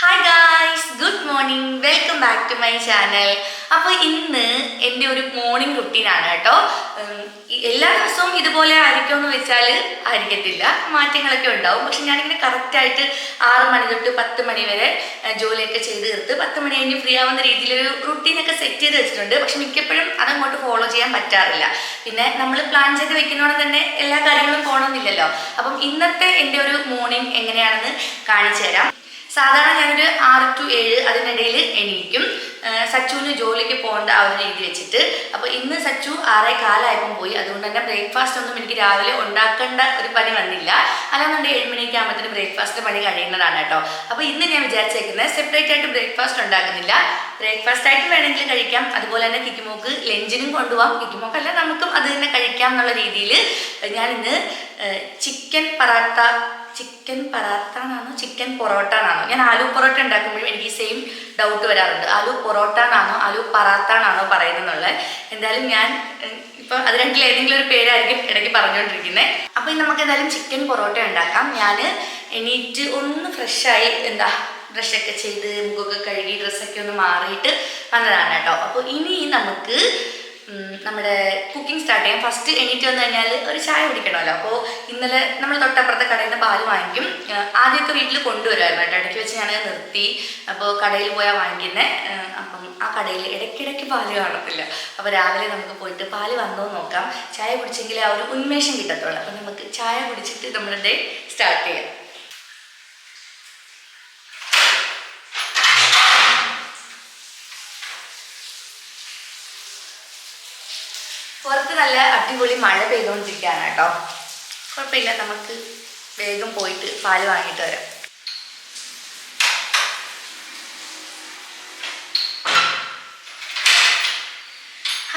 Hi guys good morning welcome back to my channel അപ്പോൾ ഇന്ന് എന്റെ ഒരു മോർണിംഗ് റുട്ടീനാണ് കേട്ടോ. എല്ലാ ദിവസവും ഇതുപോലെ ആയിരിക്കും എന്ന് വെച്ചാൽ ആയിരിക്കത്തില്ല. മാറ്റങ്ങളൊക്കെ ഉണ്ടാവും. പക്ഷെ ഞാനിങ്ങനെ കറക്റ്റായിട്ട് ആറ് മണി തൊട്ട് പത്ത് മണി വരെ ജോലിയൊക്കെ ചെയ്ത് തീർത്ത് പത്ത് മണി കഴിഞ്ഞ് ഫ്രീ ആവുന്ന രീതിയിലൊരു റുട്ടീനൊക്കെ സെറ്റ് ചെയ്ത് വെച്ചിട്ടുണ്ട്. പക്ഷെ മിക്കപ്പോഴും അതങ്ങോട്ട് ഫോളോ ചെയ്യാൻ പറ്റാറില്ല. പിന്നെ നമ്മൾ പ്ലാൻ ചെയ്ത് വെക്കുന്നതോടെ തന്നെ എല്ലാ കാര്യങ്ങളും പോകണമെന്നില്ലല്ലോ അപ്പം ഇന്നത്തെ എന്റെ ഒരു മോർണിംഗ് എങ്ങനെയാണെന്ന് കാണിച്ചു തരാം. സാധാരണ ഞാനൊരു ആറ് ടു ഏഴ് അതിനിടയിൽ എണീക്കും. സച്ചുവിന് ജോലിക്ക് പോകേണ്ട ആ ഒരു രീതി വെച്ചിട്ട്. അപ്പോൾ ഇന്ന് സച്ചു ആറേ കാലായപ്പം പോയി. അതുകൊണ്ട് തന്നെ ബ്രേക്ക്ഫാസ്റ്റ് ഒന്നും എനിക്ക് രാവിലെ ഉണ്ടാക്കേണ്ട ഒരു പണി വന്നില്ല. അല്ലാന്നുണ്ടെങ്കിൽ ഏഴ് മണിക്ക് ആകുമ്പോഴത്തേന് ബ്രേക്ക്ഫാസ്റ്റ് പണി കഴിയുന്നതാണ് കേട്ടോ. അപ്പോൾ ഇന്ന് ഞാൻ വിചാരിച്ചേക്കുന്നത് സെപ്പറേറ്റ് ആയിട്ട് ബ്രേക്ക്ഫാസ്റ്റ് ഉണ്ടാക്കുന്നില്ല. ബ്രേക്ക്ഫാസ്റ്റ് ആയിട്ട് വേണമെങ്കിൽ കഴിക്കാം. അതുപോലെ തന്നെ കിക്കിമോക്ക് ലഞ്ചിനും കൊണ്ടുപോകാം അല്ല നമുക്കും അത് തന്നെ കഴിക്കാം എന്നുള്ള രീതിയിൽ ഞാൻ ഇന്ന് ചിക്കൻ പറാത്ത ചിക്കൻ പറാത്ത എന്നാണോ ചിക്കൻ പൊറോട്ട എന്നാണോ ഞാൻ ആലു പൊറോട്ട ഉണ്ടാക്കുമ്പോഴും എനിക്ക് സെയിം ഡൗട്ട് വരാറുണ്ട്. ആലു പൊറോട്ട എന്നാണോ ആലു പറാത്ത എന്നാണോ പറയുന്നത് എന്തായാലും ഞാൻ ഇപ്പൊ അത് രണ്ടിൽ ഏതെങ്കിലും ഒരു പേരായിരിക്കും ഇടയ്ക്ക് പറഞ്ഞുകൊണ്ടിരിക്കുന്നത് അപ്പൊ ഇനി നമുക്ക് എന്തായാലും ചിക്കൻ പൊറോട്ട ഉണ്ടാക്കാം. ഞാൻ എണീറ്റ് ഒന്ന് ഫ്രഷായി എന്താ ഡ്രസ്സൊക്കെ ചെയ്ത് മുഖമൊക്കെ കഴുകി ഡ്രസ്സൊക്കെ ഒന്ന് മാറിയിട്ട് വന്നതാണ് കേട്ടോ. അപ്പോൾ ഇനി നമുക്ക് നമ്മുടെ കുക്കിംഗ് സ്റ്റാർട്ട് ചെയ്യാം ഫസ്റ്റ് എണീറ്റ് വന്നു കഴിഞ്ഞാൽ ഒരു ചായ കുടിക്കണമല്ലോ. അപ്പോൾ ഇന്നലെ നമ്മൾ തൊട്ടപ്പുറത്തെ കടയിൽ നിന്ന് പാൽ വാങ്ങിക്കും. ആദ്യമൊക്കെ വീട്ടിൽ കൊണ്ടുവരുമായിരുന്നു കേട്ടോ. ഇടയ്ക്ക് വെച്ച് ഞാൻ നിർത്തി. അപ്പോൾ കടയിൽ പോയാൽ വാങ്ങിക്കുന്നത് അപ്പം ആ കടയിൽ ഇടയ്ക്കിടയ്ക്ക് പാൽ കാണത്തില്ല. അപ്പോൾ രാവിലെ നമുക്ക് പോയിട്ട് പാൽ വന്നോ നോക്കാം. ചായ കുടിച്ചെങ്കിൽ ആ ഒരു ഉന്മേഷം കിട്ടത്തുള്ളൂ. അപ്പം നമുക്ക് ചായ കുടിച്ചിട്ട് നമ്മളുടെ സ്റ്റാർട്ട് ചെയ്യാം. പുറത്ത് നല്ല അടിപൊളി മഴ പെയ്തുകൊണ്ടിരിക്കുകയാണ് കേട്ടോ. കുഴപ്പമില്ല നമുക്ക് വേഗം പോയിട്ട് പാൽ വാങ്ങിയിട്ട് വരാം.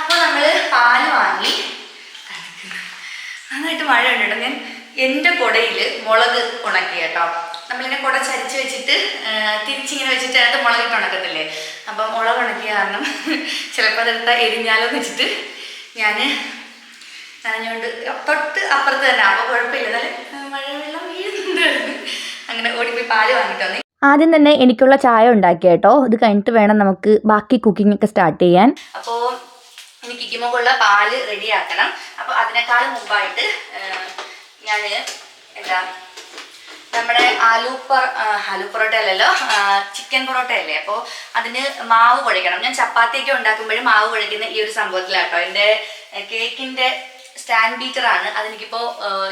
അപ്പോൾ നമ്മൾ പാൽ വാങ്ങി നന്നായിട്ട് മഴ ഉണ്ട് കേട്ടോ ഞാൻ എന്റെ കുടയിൽ മുളക് ഉണക്കി കേട്ടോ. നമ്മളിങ്ങനെ കുട ചരിച്ച് വെച്ചിട്ട് തിരിച്ചിങ്ങനെ വെച്ചിട്ട് അതിനകത്ത് മുളകിട്ട് ഉണക്കത്തില്ലേ? അപ്പം മുളക് ഉണക്കിയ കാരണം ചിലപ്പോൾ അതെടുത്ത എരിഞ്ഞാലോ എന്ന് വെച്ചിട്ട് ഞാൻ നനഞ്ഞുകൊണ്ട് തൊട്ട് അപ്പുറത്ത് തന്നെ. അപ്പോൾ കുഴപ്പമില്ല. എന്നാലും മഴവെള്ളം വീഴുന്നുണ്ടായിരുന്നു അങ്ങനെ ഓടിപ്പോയി പാൽ വാങ്ങിയിട്ട് വന്നേ. ആദ്യം തന്നെ എനിക്കുള്ള ചായ ഉണ്ടാക്കി കേട്ടോ. ഇത് കഴിഞ്ഞിട്ട് വേണം നമുക്ക് ബാക്കി കുക്കിംഗ് ഒക്കെ സ്റ്റാർട്ട് ചെയ്യാൻ. അപ്പോൾ ഇനി കിക്കിമുക്കുള്ള പാൽ റെഡിയാക്കണം അപ്പോൾ അതിനേക്കാളും മുമ്പായിട്ട് ഞാൻ എന്താ നമ്മുടെ ആലു പൊറ ആലു പൊറോട്ട അല്ലല്ലോ ചിക്കൻ പൊറോട്ട അല്ലേ അപ്പോൾ അതിന് മാവ് കുഴക്കണം ഞാൻ ചപ്പാത്തിയൊക്കെ ഉണ്ടാക്കുമ്പോഴും മാവ് കുഴക്കുന്ന ഈ ഒരു സംഭവത്തിലാട്ടോ. എന്റെ കേക്കിന്റെ സ്റ്റാൻഡ് ബീറ്റർ ആണ് അതെനിക്കിപ്പോൾ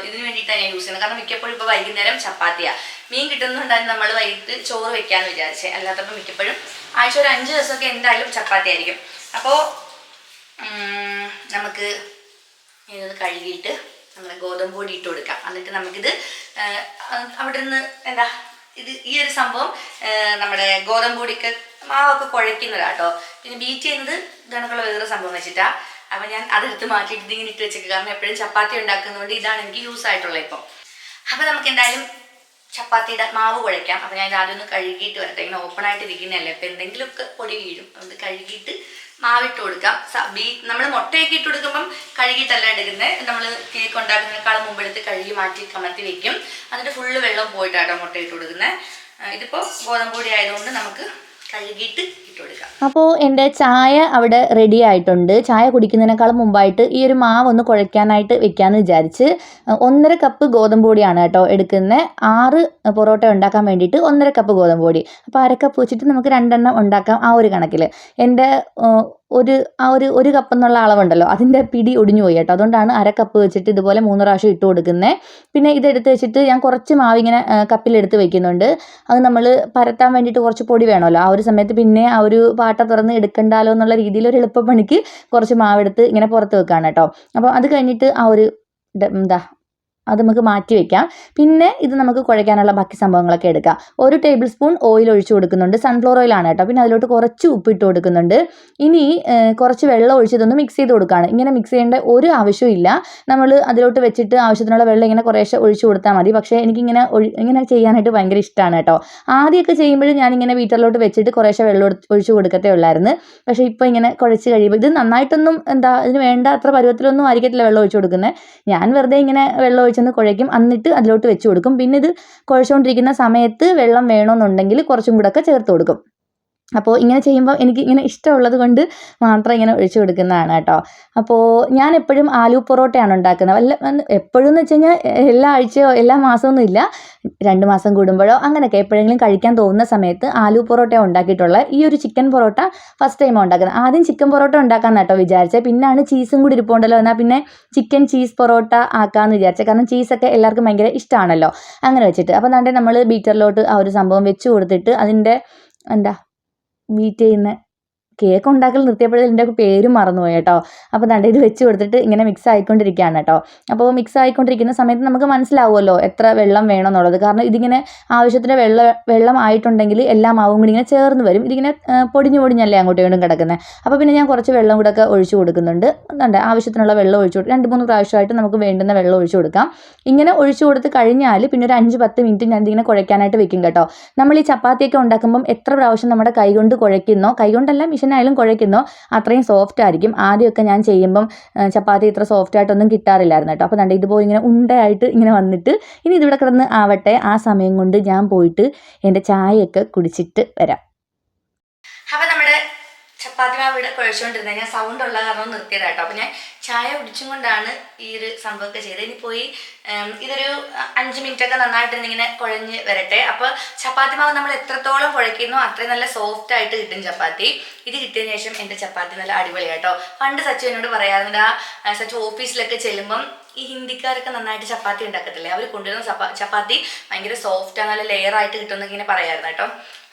ഇതിന് വേണ്ടിയിട്ടാണ് ഞാൻ യൂസ് ചെയ്യുന്നത്. കാരണം മിക്കപ്പോഴും ഇപ്പോൾ വൈകുന്നേരം ചപ്പാത്തിയാണ് മീൻ കിട്ടുന്നുണ്ടായിരുന്നു നമ്മൾ വൈകിട്ട് ചോറ് വെക്കാമെന്ന് വിചാരിച്ചേ. അല്ലാത്തപ്പോൾ മിക്കപ്പോഴും ആഴ്ച ഒരു അഞ്ച് ദിവസമൊക്കെ എന്തായാലും ചപ്പാത്തി ആയിരിക്കും അപ്പോൾ നമുക്ക് ഇത് കഴുകിയിട്ട് നമ്മൾ ഗോതമ്പ് പൊടി ഇട്ട് കൊടുക്കാം. എന്നിട്ട് നമുക്കിത് അവിടെ നിന്ന് എന്താ ഇത് ഈ ഒരു സംഭവം നമ്മുടെ ഗോതമ്പ് പൊടിക്ക് മാവൊക്കെ കുഴയ്ക്കുന്നതാ കേട്ടോ പിന്നെ ബീറ്റ് ചെയ്യുന്നത് ഇതണക്കുള്ള വേറെ സംഭവം വെച്ചിട്ടാ. അപ്പം ഞാൻ അതെടുത്ത് മാറ്റിയിട്ട് ഇതിങ്ങനെ ഇട്ട് വെച്ചേക്കാം. കാരണം എപ്പോഴും ചപ്പാത്തി ഉണ്ടാക്കുന്നതുകൊണ്ട് ഇതാണ് എനിക്ക് യൂസ് ആയിട്ടുള്ളത് ഇപ്പം. അപ്പം നമുക്ക് എന്തായാലും ചപ്പാത്തിയുടെ മാവ് കുഴയ്ക്കാം. അപ്പം ഞാൻ ആദ്യം ഒന്ന് കഴുകിയിട്ട് വരട്ടെ. ഇങ്ങനെ ഓപ്പൺ ആയിട്ട് ഇരിക്കുന്നതല്ലേ? അപ്പം എന്തെങ്കിലുമൊക്കെ പൊടി വീഴും. അതുകൊണ്ട് കഴുകിയിട്ട് മാവിട്ട് കൊടുക്കാം. ബീ നമ്മൾ മുട്ടയൊക്കെ ഇട്ട് കൊടുക്കുമ്പം കഴുകിയിട്ടല്ല എടുക്കുന്നത് നമ്മൾ കേക്ക് ഉണ്ടാക്കുന്നതിനേക്കാളും മുമ്പ് എടുത്ത് കഴുകി മാറ്റി കമത്തി വെക്കും. എന്നിട്ട് ഫുള്ള് വെള്ളം പോയിട്ടാട്ടോ മുട്ട ഇട്ട് കൊടുക്കുന്നത് ഇതിപ്പോൾ ഗോതമ്പ് പൊടി ആയതുകൊണ്ട് നമുക്ക് കഴുകിയിട്ട് അപ്പോൾ എന്റെ ചായ അവിടെ റെഡി ആയിട്ടുണ്ട്. ചായ കുടിക്കുന്നതിനേക്കാളും മുമ്പായിട്ട് ഈ ഒരു മാവ് ഒന്ന് കുഴയ്ക്കാനായിട്ട് വെക്കാമെന്ന് വിചാരിച്ച് ഒന്നര കപ്പ് ഗോതമ്പ് പൊടിയാണ് കേട്ടോ എടുക്കുന്നത് ആറ് പൊറോട്ട ഉണ്ടാക്കാൻ വേണ്ടിയിട്ട് ഒന്നര കപ്പ് ഗോതമ്പ് പൊടി. അപ്പോൾ അര കപ്പ് വെച്ചിട്ട് നമുക്ക് രണ്ടെണ്ണം ഉണ്ടാക്കാം ആ ഒരു കണക്കിൽ എന്റെ ഒരു ആ ഒരു ഒരു കപ്പ് എന്നുള്ള അളവുണ്ടല്ലോ അതിന്റെ പിടി ഒടിഞ്ഞു പോയി കേട്ടോ. അതുകൊണ്ടാണ് അര കപ്പ് വെച്ചിട്ട് ഇതുപോലെ മൂന്ന് പ്രാവശ്യം ഇട്ട് കൊടുക്കുന്നത് പിന്നെ ഇതെടുത്ത് വെച്ചിട്ട് ഞാൻ കുറച്ച് മാവ് ഇങ്ങനെ കപ്പിലെടുത്ത് വെക്കുന്നുണ്ട്. അത് നമ്മൾ പരത്താൻ വേണ്ടിയിട്ട് കുറച്ച് പൊടി വേണമല്ലോ. ആ ഒരു സമയത്ത് പിന്നെ ആ ഒരു പാട്ട തുറന്ന് എടുക്കണ്ടാലോ എന്നുള്ള രീതിയിൽ ഒരു എളുപ്പപ്പണിക്ക് കുറച്ച് മാവെടുത്ത് ഇങ്ങനെ പുറത്ത് വെക്കാണ് കേട്ടോ. അപ്പോൾ അത് കഴിഞ്ഞിട്ട് ആ ഒരു എന്താ അത് നമുക്ക് മാറ്റി വെക്കാം. പിന്നെ ഇത് നമുക്ക് കുഴയ്ക്കാനുള്ള ബാക്കി സംഭവങ്ങളൊക്കെ എടുക്കാം. ഒരു ടേബിൾ സ്പൂൺ ഓയിൽ ഒഴിച്ചു കൊടുക്കുന്നുണ്ട്. സൺഫ്ലവർ ഓയിലാണ് കേട്ടോ. പിന്നെ അതിലോട്ട് കുറച്ച് ഉപ്പ് ഇട്ട് കൊടുക്കുന്നുണ്ട്. ഇനി കുറച്ച് വെള്ളം ഒഴിച്ചതൊന്ന് മിക്സ് ചെയ്ത് കൊടുക്കുകയാണ് ഇങ്ങനെ മിക്സ് ചെയ്യേണ്ട ഒരു ആവശ്യമില്ല നമ്മൾ അതിലോട്ട് വെച്ചിട്ട് ആവശ്യത്തിനുള്ള വെള്ളം ഇങ്ങനെ കുറേശ്ശെ ഒഴിച്ചു കൊടുത്താൽ മതി. പക്ഷേ എനിക്കിങ്ങനെ ഇങ്ങനെ ചെയ്യാനായിട്ട് ഭയങ്കര ഇഷ്ടമാണ് കേട്ടോ. ആദ്യമൊക്കെ ചെയ്യുമ്പോഴും ഞാനിങ്ങനെ വീട്ടിലോട്ട് വെച്ചിട്ട് കുറേശ്ശെ വെള്ളം ഒഴിച്ച് കൊടുക്കത്തേ ഉള്ളായിരുന്നു. പക്ഷേ ഇപ്പോൾ ഇങ്ങനെ കുഴച്ച് കഴിയുമ്പോൾ ഇത് നന്നായിട്ടൊന്നും എന്താ ഇതിന് വേണ്ട അത്ര പരുവത്തിലൊന്നും ആയിരിക്കത്തില്ല വെള്ളം ഒഴിച്ച് കൊടുക്കുന്നത്. ഞാൻ വെറുതെ ഇങ്ങനെ വെള്ളം ഒഴിച്ചൊന്ന് കുഴയ്ക്കും. എന്നിട്ട് അതിലോട്ട് വെച്ച് കൊടുക്കും. പിന്നെ ഇത് കുഴച്ചുകൊണ്ടിരിക്കുന്ന സമയത്ത് വെള്ളം വേണമെന്നുണ്ടെങ്കിൽ കുറച്ചും കൂടെ ഒക്കെ ചേർത്ത് കൊടുക്കും. അപ്പോൾ ഇങ്ങനെ ചെയ്യുമ്പോൾ എനിക്ക് ഇങ്ങനെ ഇഷ്ടമുള്ളത് കൊണ്ട് മാത്രം ഇങ്ങനെ ഒഴിച്ചു കൊടുക്കുന്നതാണ് കേട്ടോ. അപ്പോൾ ഞാൻ എപ്പോഴും ആലു പൊറോട്ടയാണ് ഉണ്ടാക്കുന്നത്. വല്ല എപ്പോഴും എന്ന് വെച്ച് കഴിഞ്ഞാൽ എല്ലാ ആഴ്ചയോ എല്ലാ മാസമൊന്നും ഇല്ല. രണ്ട് മാസം കൂടുമ്പോഴോ അങ്ങനെയൊക്കെ എപ്പോഴെങ്കിലും കഴിക്കാൻ തോന്നുന്ന സമയത്ത് ആലു പൊറോട്ട ഉണ്ടാക്കിയിട്ടുള്ള ഈ ഒരു ചിക്കൻ പൊറോട്ട ഫസ്റ്റ് ടൈം ഉണ്ടാക്കുന്നത്. ആദ്യം ചിക്കൻ പൊറോട്ട ഉണ്ടാക്കാൻ കേട്ടോ വിചാരിച്ചത്. പിന്നാണ് ചീസും കൂടി ഇരിപ്പുണ്ടല്ലോ. എന്നാൽ പിന്നെ ചിക്കൻ ചീസ് പൊറോട്ട ആക്കാമെന്ന് വിചാരിച്ചത്. കാരണം ചീസൊക്കെ എല്ലാവർക്കും ഭയങ്കര ഇഷ്ടമാണല്ലോ. അങ്ങനെ വെച്ചിട്ട്. അപ്പോൾ എന്നാണ്ട് നമ്മൾ ബീറ്ററിലോട്ട് ആ ഒരു സംഭവം വെച്ച് കൊടുത്തിട്ട് അതിന്റെ എന്താ ബീറ്റ് ചെയ്യുന്ന കേക്ക് ഉണ്ടാക്കൽ നിർത്തിയപ്പോഴേ എന്റെ പേര് മറന്നുപോയി കേട്ടോ. അപ്പോൾ ദാണ്ട് ഇത് വെച്ച് കൊടുത്തിട്ട് ഇങ്ങനെ മിക്സ് ആയിക്കൊണ്ടിരിക്കുകയാണ് കേട്ടോ. അപ്പോൾ മിക്സ് ആയിക്കൊണ്ടിരിക്കുന്ന സമയത്ത് നമുക്ക് മനസ്സിലാവുമല്ലോ എത്ര വെള്ളം വേണം എന്നുള്ളത് കാരണം ഇതിങ്ങനെ ആവശ്യത്തിന് വെള്ളം വെള്ളം ആയിട്ടുണ്ടെങ്കിൽ എല്ലാ മാവും കൂടി ഇങ്ങനെ ചേർന്ന് വരും. ഇതിങ്ങനെ പൊടിഞ്ഞു പൊടിഞ്ഞ് പൊടിഞ്ഞല്ലേ അങ്ങോട്ടും ഇങ്ങോട്ടും കിടക്കുന്നത് അപ്പോൾ പിന്നെ ഞാൻ കുറച്ച് വെള്ളം കൂടെ ഒക്കെ ഒഴിച്ചു കൊടുക്കുന്നുണ്ട്. എന്താണ്ട് ആവശ്യത്തിനുള്ള വെള്ളം ഒഴിച്ചു കൊടുക്കും രണ്ട് മൂന്ന് പ്രാവശ്യമായിട്ട് നമുക്ക് വേണ്ടുന്ന വെള്ളം ഒഴിച്ചു കൊടുക്കാം. ഇങ്ങനെ ഒഴിച്ചു കൊടുത്ത് കഴിഞ്ഞാൽ പിന്നെ ഒരു അഞ്ച് പത്ത് മിനിറ്റ് ഞാൻ ഇതിങ്ങനെ കുഴയ്ക്കാനായിട്ട് വെക്കും കേട്ടോ. നമ്മൾ ഈ ചപ്പാത്തിയൊക്കെ ഉണ്ടാക്കുമ്പം എത്ര പ്രാവശ്യം നമ്മുടെ കൈ കൊണ്ട് കുഴയ്ക്കുന്നോ? കൈ കൊണ്ടല്ല മിഷനായാലും കുഴയ്ക്കുന്നോ. അത്രയും സോഫ്റ്റ് ആയിരിക്കും. ആദ്യമൊക്കെ ഞാൻ ചെയ്യുമ്പം ചപ്പാത്തി ഇത്ര സോഫ്റ്റ് ആയിട്ടൊന്നും കിട്ടാറില്ലായിരുന്നു കേട്ടോ. അപ്പോൾ കണ്ട ഇതുപോലെ ഇങ്ങനെ ഉണ്ടയായിട്ട് ഇങ്ങനെ വന്നിട്ട് ഇനി ഇതിവിടെ കിടന്ന് ആവട്ടെ. ആ സമയം കൊണ്ട് ഞാൻ പോയിട്ട് എന്റെ ചായയൊക്കെ കുടിച്ചിട്ട് വരാം. ചപ്പാത്തി മാവ് ഇവിടെ കുഴച്ചുകൊണ്ടിരുന്നത്. ഞാൻ സൗണ്ട് ഉള്ള കാരണം നിർത്തിയത് കേട്ടോ അപ്പോൾ ഞാൻ ചായ കുടിച്ചും കൊണ്ടാണ് ഈ ഒരു സംഭവമൊക്കെ ചെയ്തത്. ഇനി പോയി ഇതൊരു അഞ്ച് മിനിറ്റ് ഒക്കെ നന്നായിട്ട് ഇങ്ങനെ കുഴഞ്ഞ് വരട്ടെ. അപ്പോൾ ചപ്പാത്തി മാവ് നമ്മൾ എത്രത്തോളം കുഴയ്ക്കുന്നോ അത്രയും നല്ല സോഫ്റ്റ് ആയിട്ട് കിട്ടും ചപ്പാത്തി. ഇത് കിട്ടിയതിന് ശേഷം എന്റെ ചപ്പാത്തി നല്ല അടിപൊളി കേട്ടോ പണ്ട് സച്ചു എന്നോട് പറയാറുണ്ട് ആ ആ, സച്ചു ഓഫീസിലൊക്കെ ചെല്ലുമ്പം ഈ ഹിന്ദിക്കാരൊക്കെ നന്നായിട്ട് ചപ്പാത്തി ഉണ്ടാക്കത്തില്ലേ? അവർ കൊണ്ടുവരുന്ന ചപ്പാത്തി ഭയങ്കര സോഫ്റ്റ് നല്ല ലെയർ ആയിട്ട് കിട്ടുമെന്നൊക്കെ ഇങ്ങനെ പറയായിരുന്നു കേട്ടോ.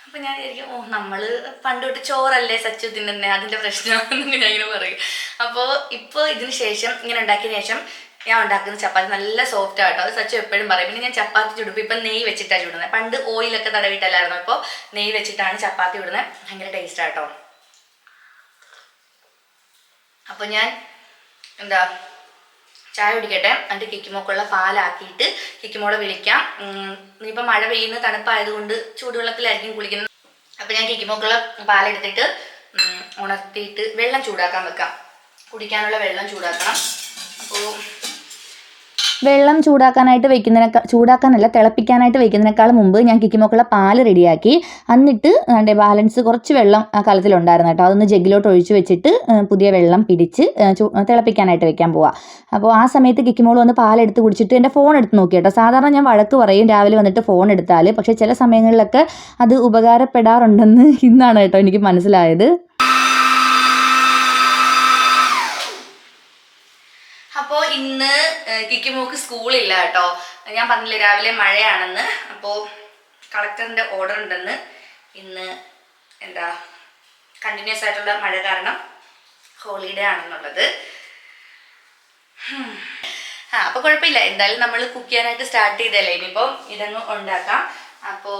അപ്പൊ ഞാൻ വിചാരിക്കും ഓ നമ്മൾ പണ്ട് തൊട്ട് ചോറല്ലേ സച്ചു തിന്നുന്നെ അതിന്റെ പ്രശ്നമാണെന്ന് ഞാൻ ഇങ്ങനെ പറയും. അപ്പോൾ ഇപ്പോൾ ഇതിന് ശേഷം ഇങ്ങനെ ഉണ്ടാക്കിയ ശേഷം ഞാൻ ഉണ്ടാക്കുന്ന ചപ്പാത്തി നല്ല സോഫ്റ്റ് ആട്ടോ. അത് സച്ചു എപ്പോഴും പറയും. പിന്നെ ഞാൻ ചപ്പാത്തി ചുടുമ്പോൾ ഇപ്പം നെയ്യ് വെച്ചിട്ടാണ് ചുടുന്നത് പണ്ട് ഓയിലൊക്കെ തടവിട്ടല്ലായിരുന്നു അപ്പോൾ നെയ്യ് വെച്ചിട്ടാണ് ചപ്പാത്തി ചുടുന്നത് ഭയങ്കര ടേസ്റ്റ് ആട്ടോ. അപ്പോൾ ഞാൻ എന്താ ചായ കുടിക്കട്ടെ. എന്നിട്ട് കിക്കിമോക്കുള്ള പാലാക്കിയിട്ട് കിക്കിമോളെ വിളിക്കാം. ഇനിയിപ്പോൾ ഇനിയിപ്പം മഴ പെയ്യുന്ന തണുപ്പായതുകൊണ്ട് ചൂടുവെള്ളത്തിലായിരിക്കും കുളിക്കുന്നത്. അപ്പം ഞാൻ കിക്കിമോക്കുള്ള പാലെടുത്തിട്ട് ഉണർത്തിയിട്ട് വെള്ളം ചൂടാക്കാൻ വെക്കാം. കുടിക്കാനുള്ള വെള്ളം ചൂടാക്കണം. അപ്പോൾ വെള്ളം ചൂടാക്കാനായിട്ട് വെക്കുന്നതിനേക്കാൾ ചൂടാക്കാനല്ല തിളപ്പിക്കാനായിട്ട് വെക്കുന്നതിനേക്കാൾ മുമ്പ് ഞാൻ കിക്കിമോക്കുള്ള പാൽ റെഡിയാക്കി. എന്നിട്ട് അതിന്റെ ബാലൻസ് കുറച്ച് വെള്ളം ആ കലത്തിലുണ്ടായിരുന്നു കേട്ടോ. അതൊന്ന് ജഗ്ഗിലോട്ട് ഒഴിച്ച് വെച്ചിട്ട് പുതിയ വെള്ളം പിടിച്ച് തിളപ്പിക്കാനായിട്ട് വെക്കാൻ പോവാം. അപ്പോൾ ആ സമയത്ത് കിക്കിമോൾ വന്ന് പാലെടുത്ത് കുടിച്ചിട്ട് എന്റെ ഫോൺ എടുത്ത് നോക്കി കേട്ടോ. സാധാരണ ഞാൻ വഴക്ക് പറയും രാവിലെ വന്നിട്ട് ഫോൺ എടുത്താൽ പക്ഷേ ചില സമയങ്ങളിലൊക്കെ അത് ഉപകാരപ്പെടാറുണ്ടെന്ന് ഇന്നാണ് കേട്ടോ എനിക്ക് മനസ്സിലായത് അപ്പോൾ ഇന്ന് കിക്കിമോക്ക് സ്കൂളില്ല കേട്ടോ. ഞാൻ പറഞ്ഞില്ല രാവിലെ മഴയാണെന്ന്. അപ്പോൾ കളക്ടറിന്റെ ഓർഡർ ഉണ്ടെന്ന്. ഇന്ന് എന്താ കണ്ടിന്യൂസ് ആയിട്ടുള്ള മഴ കാരണം ഹോളിഡേ ആണെന്നുള്ളത്. ആ അപ്പോൾ കുഴപ്പമില്ല. എന്തായാലും നമ്മൾ കുക്ക് ചെയ്യാനായിട്ട് സ്റ്റാർട്ട് ചെയ്തല്ലേ? ഇനിയിപ്പോ ഇതങ്ങ് ഉണ്ടാക്കാം. അപ്പോൾ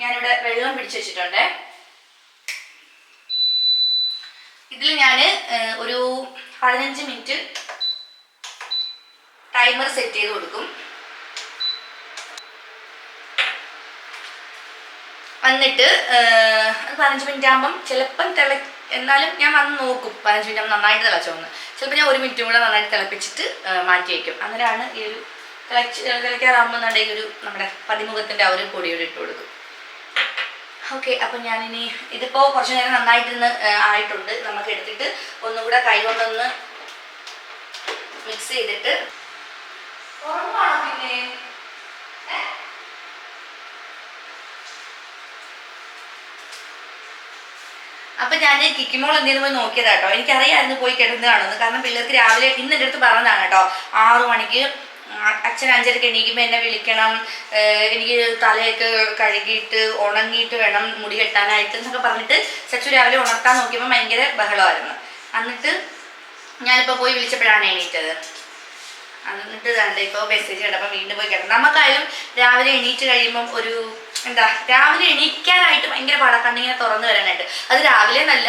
ഞാനിവിടെ വെള്ളം പിടിച്ചു വെച്ചിട്ടുണ്ട്. ഇതിൽ ഞാൻ ഒരു പതിനഞ്ച് മിനിറ്റ് ടൈമർ സെറ്റ് ചെയ്ത് കൊടുക്കും. വന്നിട്ട് പതിനഞ്ച് മിനിറ്റ് ആകുമ്പം ചിലപ്പം തിള എന്നാലും ഞാൻ വന്ന് നോക്കും പതിനഞ്ച് മിനിറ്റ് ആകുമ്പോൾ നന്നായിട്ട് തിളച്ചോന്ന്. ചിലപ്പോൾ ഞാൻ ഒരു മിനിറ്റും കൂടെ നന്നായിട്ട് തിളപ്പിച്ചിട്ട് മാറ്റി വയ്ക്കും അങ്ങനെയാണ് ഈ ഒരു തിളച്ച് തിളയ്ക്കാറാകുമ്പോന്നുണ്ടെങ്കിൽ ഒരു നമ്മുടെ പതിമുഖത്തിന്റെ ആ ഒരു പൊടിയോട് ഇട്ട് കൊടുക്കും. ഓക്കെ അപ്പം ഞാനിനി ഇതിപ്പോൾ കുറച്ച് നേരം നന്നായിട്ടിരുന്ന് ആയിട്ടുണ്ട്. നമുക്ക് എടുത്തിട്ട് ഒന്നുകൂടെ കൈ കൊണ്ടൊന്ന് മിക്സ് ചെയ്തിട്ട് അപ്പൊ ഞാൻ കിക്കിമോൾ എന്തെങ്കിലും പോയി നോക്കിയതാ കേട്ടോ എനിക്കറിയായിരുന്നു പോയി കിടന്നതാണെന്ന്. കാരണം പിള്ളേർക്ക് രാവിലെ ഇന്ന് എന്റെ അടുത്ത് പറഞ്ഞതാണ് കേട്ടോ ആറു മണിക്ക് അച്ഛൻ അഞ്ചരക്ക് എണീക്കുമ്പോൾ എന്നെ വിളിക്കണം. എനിക്ക് തലയൊക്കെ കഴുകിയിട്ട് ഉണങ്ങിയിട്ട് വേണം മുടി കെട്ടാനായിട്ട് എന്നൊക്കെ പറഞ്ഞിട്ട് സച്ചു രാവിലെ ഉണർത്താൻ നോക്കിയപ്പോൾ ഭയങ്കര ബഹളമായിരുന്നു. എന്നിട്ട് ഞാനിപ്പോൾ പോയി വിളിച്ചപ്പോഴാണ് എണീറ്റത്. എന്നിട്ട് കണ്ട് ഇപ്പോൾ മെസ്സേജ് കണ്ടപ്പോൾ വീണ്ടും പോയി കിടന്നു നമുക്കായാലും രാവിലെ എണീറ്റ് കഴിയുമ്പം ഒരു എന്താ രാവിലെ എണീക്കാനായിട്ട് ഭയങ്കര പടക്കണ്ണിങ്ങനെ കണ്ണിങ്ങനെ തുറന്നു വരാനായിട്ട്. അത് രാവിലെ നല്ല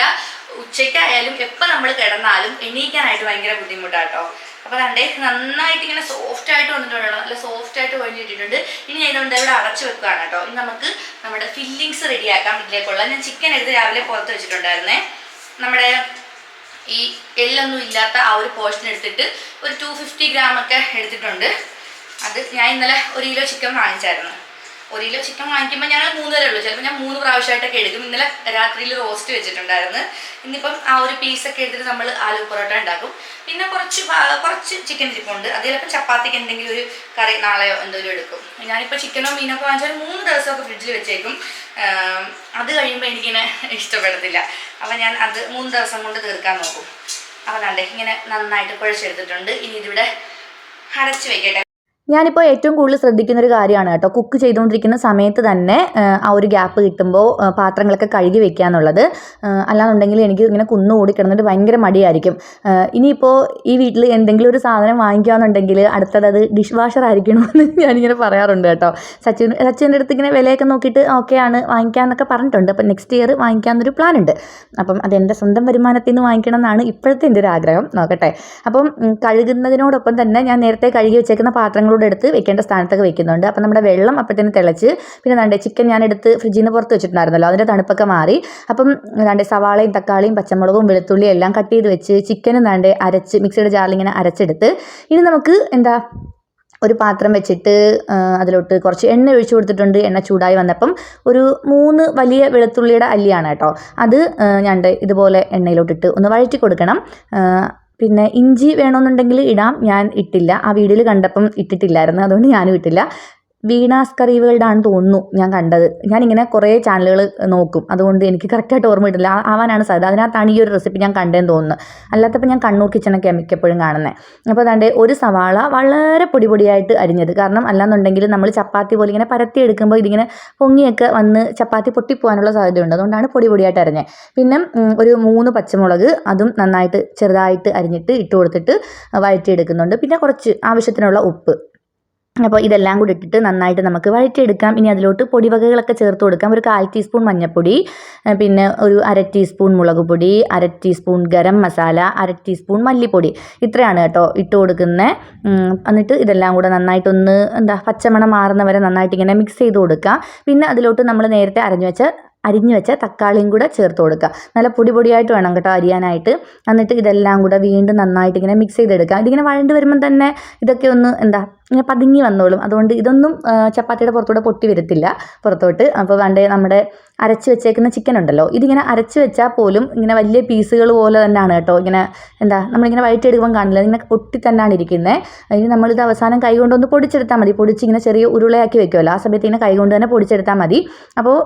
ഉച്ചയ്ക്കായാലും എപ്പോൾ നമ്മൾ കിടന്നാലും എണീക്കാനായിട്ട് ഭയങ്കര ബുദ്ധിമുട്ടാട്ടോ. അപ്പോൾ കണ്ടേ നന്നായിട്ട് ഇങ്ങനെ സോഫ്റ്റ് ആയിട്ട് വന്നിട്ടുണ്ട് നല്ല സോഫ്റ്റ് ആയിട്ട് കഴിഞ്ഞിട്ടിട്ടുണ്ട് ഇനി ഞാൻ ഇതുകൊണ്ട് ഇവിടെ അടച്ചു വെക്കുകയാണ് കേട്ടോ. ഇനി നമുക്ക് നമ്മുടെ ഫില്ലിങ്സ് റെഡിയാക്കാം ഇതിലേക്കുള്ള. ഞാൻ ചിക്കൻ എടുത്ത് രാവിലെ പുറത്ത് വെച്ചിട്ടുണ്ടായിരുന്നേ. നമ്മുടെ ഈ എല്ലൊന്നും ഇല്ലാത്ത ആ ഒരു പോർഷൻ എടുത്തിട്ട് ഒരു ടു ഫിഫ്റ്റി ഗ്രാം ഒക്കെ എടുത്തിട്ടുണ്ട്. അത് ഞാൻ ഇന്നലെ ഒരു കിലോ ചിക്കൻ വാങ്ങിച്ചായിരുന്നു. ഒരു കിലോ ചിക്കൻ വാങ്ങിക്കുമ്പോൾ ഞങ്ങൾ മൂന്ന് വരെ ഉള്ളൂ. ചിലപ്പോൾ ഞാൻ മൂന്ന് പ്രാവശ്യമായിട്ടൊക്കെ എടുക്കും. ഇന്നലെ രാത്രിയിൽ റോസ്റ്റ് വെച്ചിട്ടുണ്ടായിരുന്നു. ഇന്നിപ്പം ആ ഒരു പീസൊക്കെ എടുത്തിട്ട് നമ്മൾ ആലു പൊറോട്ട ഉണ്ടാക്കും. പിന്നെ കുറച്ച് കുറച്ച് ചിക്കൻ ഇരിപ്പുണ്ട്. അത് ചിലപ്പോൾ ചപ്പാത്തിക്ക് എന്തെങ്കിലും ഒരു കറി നാളെയോ എന്തെങ്കിലും എടുക്കും. ഞാനിപ്പോൾ ചിക്കനോ മീനൊക്കെ വാങ്ങിച്ചാൽ മൂന്ന് ദിവസമൊക്കെ ഫ്രിഡ്ജിൽ വെച്ചേക്കും. അത് കഴിയുമ്പോൾ എനിക്കിങ്ങനെ ഇഷ്ടപ്പെടത്തില്ല അപ്പം ഞാൻ അത് മൂന്ന് ദിവസം കൊണ്ട് തീർക്കാൻ നോക്കും. അപ്പം കണ്ടേ ഇങ്ങനെ നന്നായിട്ട് കുഴച്ചെടുത്തിട്ടുണ്ട്. ഇനി ഇതിവിടെ അടച്ചു വെക്കട്ടെ. ഞാനിപ്പോൾ ഏറ്റവും കൂടുതൽ ശ്രദ്ധിക്കുന്ന ഒരു കാര്യമാണ് കേട്ടോ. കുക്ക് ചെയ്തുകൊണ്ടിരിക്കുന്ന സമയത്ത് തന്നെ ആ, ഒരു ഗ്യാപ്പ് കിട്ടുമ്പോൾ പാത്രങ്ങളൊക്കെ കഴുകി വെക്കുക എന്നുള്ളത് അല്ലാന്നുണ്ടെങ്കിൽ എനിക്ക് ഇങ്ങനെ കുന്നുകൂടി കിടന്നിട്ട് ഭയങ്കര മടിയായിരിക്കും. ഇനിയിപ്പോൾ ഈ വീട്ടിൽ എന്തെങ്കിലും ഒരു സാധനം വാങ്ങിക്കുകയെന്നുണ്ടെങ്കിൽ അടുത്തത് അത് ഡിഷ് വാഷർ ആയിരിക്കണമെന്ന് ഞാനിങ്ങനെ പറയാറുണ്ട് കേട്ടോ. സച്ചിൻ സച്ചിന്റെ അടുത്ത് ഇങ്ങനെ വിലയൊക്കെ നോക്കിയിട്ട് ഓക്കെ ആണ് വാങ്ങിക്കാമെന്നൊക്കെ പറഞ്ഞിട്ടുണ്ട്. അപ്പം നെക്സ്റ്റ് ഇയർ വാങ്ങിക്കാമെന്നൊരു പ്ലാൻ ഉണ്ട്. അപ്പം അത് എന്റെ സ്വന്തം വരുമാനത്തിൽ നിന്ന് വാങ്ങിക്കണം എന്നാണ് ഇപ്പോഴത്തെ എന്റെ ഒരു ആഗ്രഹം. നോക്കട്ടെ. അപ്പം കഴുകുന്നതിനോടൊപ്പം തന്നെ ഞാൻ നേരത്തെ കഴുകി വെച്ചേക്കുന്ന പാത്രങ്ങളോട് എടുത്ത് വെക്കേണ്ട സ്ഥാനത്തൊക്കെ വെക്കുന്നുണ്ട്. അപ്പം നമ്മുടെ വെള്ളം അപ്പോഴത്തേന് തിളച്ച് പിന്നെ എന്താണ്ട് ചിക്കൻ ഞാൻ എടുത്ത് ഫ്രിഡ്ജിൽ നിന്ന് പുറത്ത് വെച്ചിട്ടുണ്ടായിരുന്നല്ലോ അതിന്റെ തണുപ്പൊക്കെ മാറി. അപ്പം എന്താണ്ട് സവാളയും തക്കാളിയും പച്ചമുളകും വെളുത്തുള്ളിയും എല്ലാം കട്ട് ചെയ്ത് വെച്ച് ചിക്കനും എന്താണ്ട് അരച്ച് മിക്സിയുടെ ജാറിൽ ഇങ്ങനെ അരച്ചെടുത്ത് ഇനി നമുക്ക് എന്താ ഒരു പാത്രം വെച്ചിട്ട് അതിലോട്ട് കുറച്ച് എണ്ണ ഒഴിച്ചു കൊടുത്തിട്ടുണ്ട്. എണ്ണ ചൂടായി വന്നപ്പം ഒരു മൂന്ന് വലിയ വെളുത്തുള്ളിയുടെ അല്ലിയാണ് കേട്ടോ. അത് ഞണ്ട് ഇതുപോലെ എണ്ണയിലോട്ടിട്ട് ഒന്ന് വഴറ്റി കൊടുക്കണം. പിന്നെ ഇഞ്ചി വേണമെന്നുണ്ടെങ്കിൽ ഇടാം. ഞാൻ ഇട്ടില്ല. ആ വീഡിയോയിൽ കണ്ടപ്പം ഇട്ടിട്ടില്ലായിരുന്നു. അതുകൊണ്ട് ഞാനും ഇട്ടില്ല. വീണാസ് കറി വേൾഡ് ആണെന്ന് തോന്നുന്നു ഞാൻ കണ്ടത്. ഞാനിങ്ങനെ കുറേ ചാനലുകൾ നോക്കും. അതുകൊണ്ട് എനിക്ക് കറക്റ്റായിട്ട് ഓർമ്മ കിട്ടില്ല. ആവാനാണ് സാധ്യത. അതിനകത്താണ് ഈ ഒരു റെസിപ്പി ഞാൻ കണ്ടതെന്ന് തോന്നുന്നു. അല്ലാത്തപ്പോൾ ഞാൻ കണ്ണൂർ കിച്ചണൊക്കെ മിക്കപ്പോഴും കാണുന്നത് അപ്പോൾ അതാണ്ട് ഒരു സവാള വളരെ പൊടി പൊടിയായിട്ട് അരിഞ്ഞത്. കാരണം അല്ലാന്നുണ്ടെങ്കിൽ നമ്മൾ ചപ്പാത്തി പോലെ ഇങ്ങനെ പരത്തി എടുക്കുമ്പോൾ ഇതിങ്ങനെ പൊങ്ങിയൊക്കെ വന്ന് ചപ്പാത്തി പൊട്ടിപ്പോകാനുള്ള സാധ്യതയുണ്ട്. അതുകൊണ്ടാണ് പൊടി പൊടിയായിട്ട് അരിഞ്ഞത് പിന്നെ ഒരു മൂന്ന് പച്ചമുളക് അതും നന്നായിട്ട് ചെറുതായിട്ട് അരിഞ്ഞിട്ട് ഇട്ട് കൊടുത്തിട്ട് വഴറ്റിയെടുക്കുന്നുണ്ട്. പിന്നെ കുറച്ച് ആവശ്യത്തിനുള്ള ഉപ്പ്. അപ്പോൾ ഇതെല്ലാം കൂടി ഇട്ടിട്ട് നന്നായിട്ട് നമുക്ക് വഴറ്റിയെടുക്കാം. ഇനി അതിലോട്ട് പൊടിവകകളൊക്കെ ചേർത്ത് കൊടുക്കാം. ഒരു കാൽ ടീസ്പൂൺ മഞ്ഞൾപ്പൊടി പിന്നെ ഒരു അര ടീസ്പൂൺ മുളക് പൊടി അര ടീസ്പൂൺ ഗരം മസാല അര ടീസ്പൂൺ മല്ലിപ്പൊടി. ഇത്രയാണ് കേട്ടോ ഇട്ട് കൊടുക്കുന്നത് എന്നിട്ട് ഇതെല്ലാം കൂടെ നന്നായിട്ടൊന്ന് എന്താ പച്ചമണം മാറുന്ന വരെ നന്നായിട്ട് ഇങ്ങനെ മിക്സ് ചെയ്ത് കൊടുക്കുക പിന്നെ അതിലോട്ട് നമ്മൾ നേരത്തെ അരഞ്ഞു വെച്ച അരിഞ്ഞു വെച്ച തക്കാളിയും കൂടെ ചേർത്ത് കൊടുക്കുക. നല്ല പൊടി പൊടിയായിട്ട് വേണം കേട്ടോ അരിയാനായിട്ട്. എന്നിട്ട് ഇതെല്ലാം കൂടെ വീണ്ടും നന്നായിട്ട് ഇങ്ങനെ മിക്സ് ചെയ്തെടുക്കുക. ഇതിങ്ങനെ വഴണ്ട് വരുമ്പം തന്നെ ഇതൊക്കെ ഒന്ന് എന്താ ഇങ്ങനെ പതുങ്ങി വന്നോളും. അതുകൊണ്ട് ഇതൊന്നും ചപ്പാത്തിയുടെ പുറത്തൂടെ പൊട്ടി വരത്തില്ല. പുറത്തോട്ട് അപ്പോൾ വേണ്ടേ നമ്മുടെ അരച്ച് വെച്ചേക്കുന്ന ചിക്കൻ ഉണ്ടല്ലോ. ഇതിങ്ങനെ അരച്ച് വെച്ചാൽ പോലും ഇങ്ങനെ വലിയ പീസുകൾ പോലെ തന്നെയാണ് കേട്ടോ. ഇങ്ങനെ എന്താ നമ്മളിങ്ങനെ വഴറ്റിയെടുക്കുമ്പോൾ കാണില്ല. ഇങ്ങനെ പൊട്ടി തന്നെയാണ് ഇരിക്കുന്നത് ഇനി നമ്മളിത് അവസാനം കൈ കൊണ്ടൊന്ന് പൊടിച്ചെടുത്താൽ മതി. പൊടിച്ച് ഇങ്ങനെ ചെറിയ ഉരുളയാക്കി വെക്കുമല്ലോ ആ സമയത്ത് ഇങ്ങനെ കൈ കൊണ്ട് തന്നെ പൊടിച്ചെടുത്താൽ മതി. അപ്പോൾ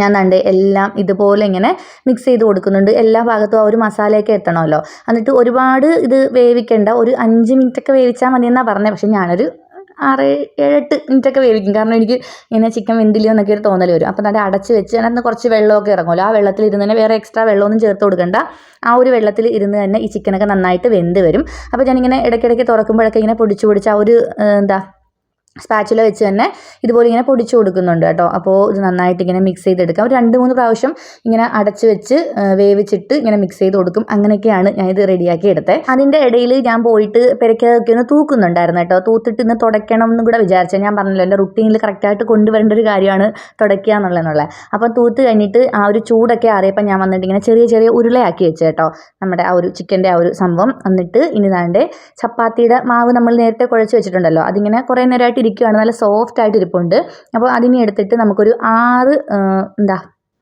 ഞാൻ കണ്ട് എല്ലാം ഇതുപോലെ ഇങ്ങനെ മിക്സ് ചെയ്ത് കൊടുക്കുന്നുണ്ട്. എല്ലാ ഭാഗത്തും ആ ഒരു മസാലയൊക്കെ എത്തണമല്ലോ. എന്നിട്ട് ഒരുപാട് ഇത് വേവിക്കേണ്ട. ഒരു അഞ്ച് മിനിറ്റൊക്കെ വേവിച്ചാൽ മതി എന്നാണ് പറഞ്ഞത് പക്ഷേ ഞാനൊരു ആറ് ഏഴെട്ട് മിനിറ്റൊക്കെ വേവിക്കും. കാരണം എനിക്ക് ഇങ്ങനെ ചിക്കൻ വെന്തില്ലയോ എന്നൊക്കെ ഒരു തോന്നൽ വരും. അപ്പോൾ തന്നെ അടച്ച് വെച്ച് അതിനകത്ത് കുറച്ച് വെള്ളമൊക്കെ ഇറങ്ങുമല്ലോ. ആ വെള്ളത്തിൽ ഇരുന്ന് തന്നെ വേറെ എക്സ്ട്രാ വെള്ളമൊന്നും ചേർത്ത് കൊടുക്കണ്ട. ആ ഒരു വെള്ളത്തിൽ ഇരുന്ന് തന്നെ ഈ ചിക്കനൊക്കെ നന്നായിട്ട് വെന്ത് വരും. അപ്പോൾ ഞാനിങ്ങനെ ഇടയ്ക്കിടയ്ക്ക് തുറക്കുമ്പോഴൊക്കെ ഇങ്ങനെ പൊടിച്ച് പൊടിച്ച് ആ ഒരു എന്താ സ്പാച്ചുല വെച്ച് തന്നെ ഇതുപോലെ ഇങ്ങനെ പൊടിച്ചു കൊടുക്കുന്നുണ്ട് കേട്ടോ. അപ്പോൾ ഇത് നന്നായിട്ട് ഇങ്ങനെ മിക്സ് ചെയ്തെടുക്കാം. ഒരു രണ്ട് മൂന്ന് പ്രാവശ്യം ഇങ്ങനെ അടച്ചു വെച്ച് വേവിച്ചിട്ട് ഇങ്ങനെ മിക്സ് ചെയ്ത് കൊടുക്കും. അങ്ങനെയൊക്കെയാണ് ഞാൻ ഇത് റെഡിയാക്കി എടുത്തത് അതിന്റെ ഇടയിൽ ഞാൻ പോയിട്ട് പെരക്കൊക്കെ ഒന്ന് തൂക്കുന്നുണ്ടായിരുന്നു കേട്ടോ. തൂത്തിട്ട് ഇന്ന് തുടയ്ക്കണം എന്നും കൂടെ വിചാരിച്ചത് ഞാൻ പറഞ്ഞല്ലോ എന്റെ റുട്ടീനിൽ കറക്റ്റായിട്ട് കൊണ്ടുവരേണ്ട ഒരു കാര്യമാണ് തുടയ്ക്കുക എന്നുള്ളതെന്നുള്ളത് അപ്പോൾ തൂത്ത് കഴിഞ്ഞിട്ട് ആ ഒരു ചൂടൊക്കെ അറിയപ്പോൾ ഞാൻ വന്നിട്ട് ഇങ്ങനെ ചെറിയ ചെറിയ ഉരുളയാക്കി വെച്ചു കേട്ടോ. നമ്മുടെ ആ ഒരു ചിക്കന്റെ ആ ഒരു സംഭവം. എന്നിട്ട് ഇനി താണ്ട് ചപ്പാത്തിയുടെ മാവ് നമ്മൾ നേരത്തെ കുഴച്ച് വെച്ചിട്ടുണ്ടല്ലോ. അതിങ്ങനെ കുറേ നേരമായിട്ട് ഇരിക്കുകയാണ് നല്ല സോഫ്റ്റ് ആയിട്ട് ഇരിപ്പുണ്ട്. അപ്പോൾ അതിനെ എടുത്തിട്ട് നമുക്കൊരു ആറ് എന്താ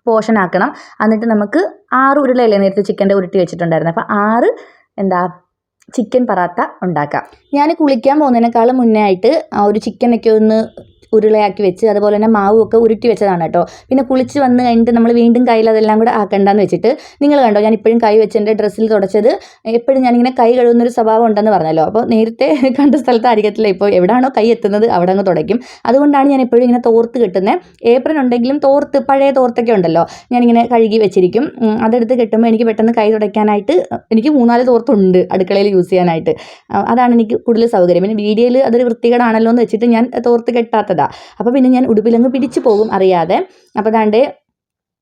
പോർഷൻ ആക്കണം. എന്നിട്ട് നമുക്ക് ആറ് ഉരുളയല്ലേ നേരത്തെ ചിക്കന്റെ ഉരുട്ടി വെച്ചിട്ടുണ്ടായിരുന്നു. അപ്പോൾ ആറ് എന്താ ചിക്കൻ പറാത്ത ഉണ്ടാക്കാം. ഞാൻ കുളിക്കാൻ പോകുന്നതിനേക്കാളും മുന്നേ ആയിട്ട് ഒരു ചിക്കനൊക്കെ ഒന്ന് ഉരുളയാക്കി വെച്ച് അതുപോലെ തന്നെ മാവും ഒക്കെ ഉരുട്ടി വെച്ചതാണ് കേട്ടോ. പിന്നെ കുളിച്ച് വന്ന് കഴിഞ്ഞിട്ട് നമ്മൾ വീണ്ടും കയ്യിൽ അതെല്ലാം കൂടെ ആക്കണ്ടെന്ന് വെച്ചിട്ട് നിങ്ങൾ കണ്ടോ ഞാൻ ഇപ്പോഴും കൈ വെച്ച് എന്റെ ഡ്രസ്സിൽ തുടച്ചത് എപ്പോഴും ഞാനിങ്ങനെ കൈ കഴുകുന്നൊരു സ്വഭാവം ഉണ്ടെന്ന് പറഞ്ഞല്ലോ. അപ്പോൾ നേരത്തെ കണ്ട സ്ഥലത്തായിരിക്കത്തില്ല ഇപ്പോൾ എവിടെയാണോ കൈ എത്തുന്നത് അവിടെ അങ്ങ് തുടയ്ക്കും. അതുകൊണ്ടാണ് ഞാൻ എപ്പോഴും ഇങ്ങനെ തോർത്ത് കെട്ടുന്നത് ഏപ്രിൽ ഉണ്ടെങ്കിലും തോർത്ത് പഴയ തോർത്തൊക്കെ ഉണ്ടല്ലോ. ഞാനിങ്ങനെ കഴുകി വെച്ചിരിക്കും. അതെടുത്ത് കെട്ടുമ്പോൾ എനിക്ക് പെട്ടെന്ന് കൈ തുടയ്ക്കാനായിട്ട് എനിക്ക് മൂന്നാൽ തോർത്തുണ്ട് അടുക്കളയിൽ യൂസ് ചെയ്യാനായിട്ട്. അതാണ് എനിക്ക് കൂടുതൽ സൗകര്യം. പിന്നെ വീഡിയോയിൽ അതൊരു വൃത്തികേടാണല്ലോ എന്ന് വെച്ചിട്ട് ഞാൻ തോർത്ത് കെട്ടാത്തതാ. അപ്പോൾ പിന്നെ ഞാൻ ഉടുപ്പിലങ്ങ് പിടിച്ചു പോകും അറിയാതെ. അപ്പോൾ ദാണ്ടേ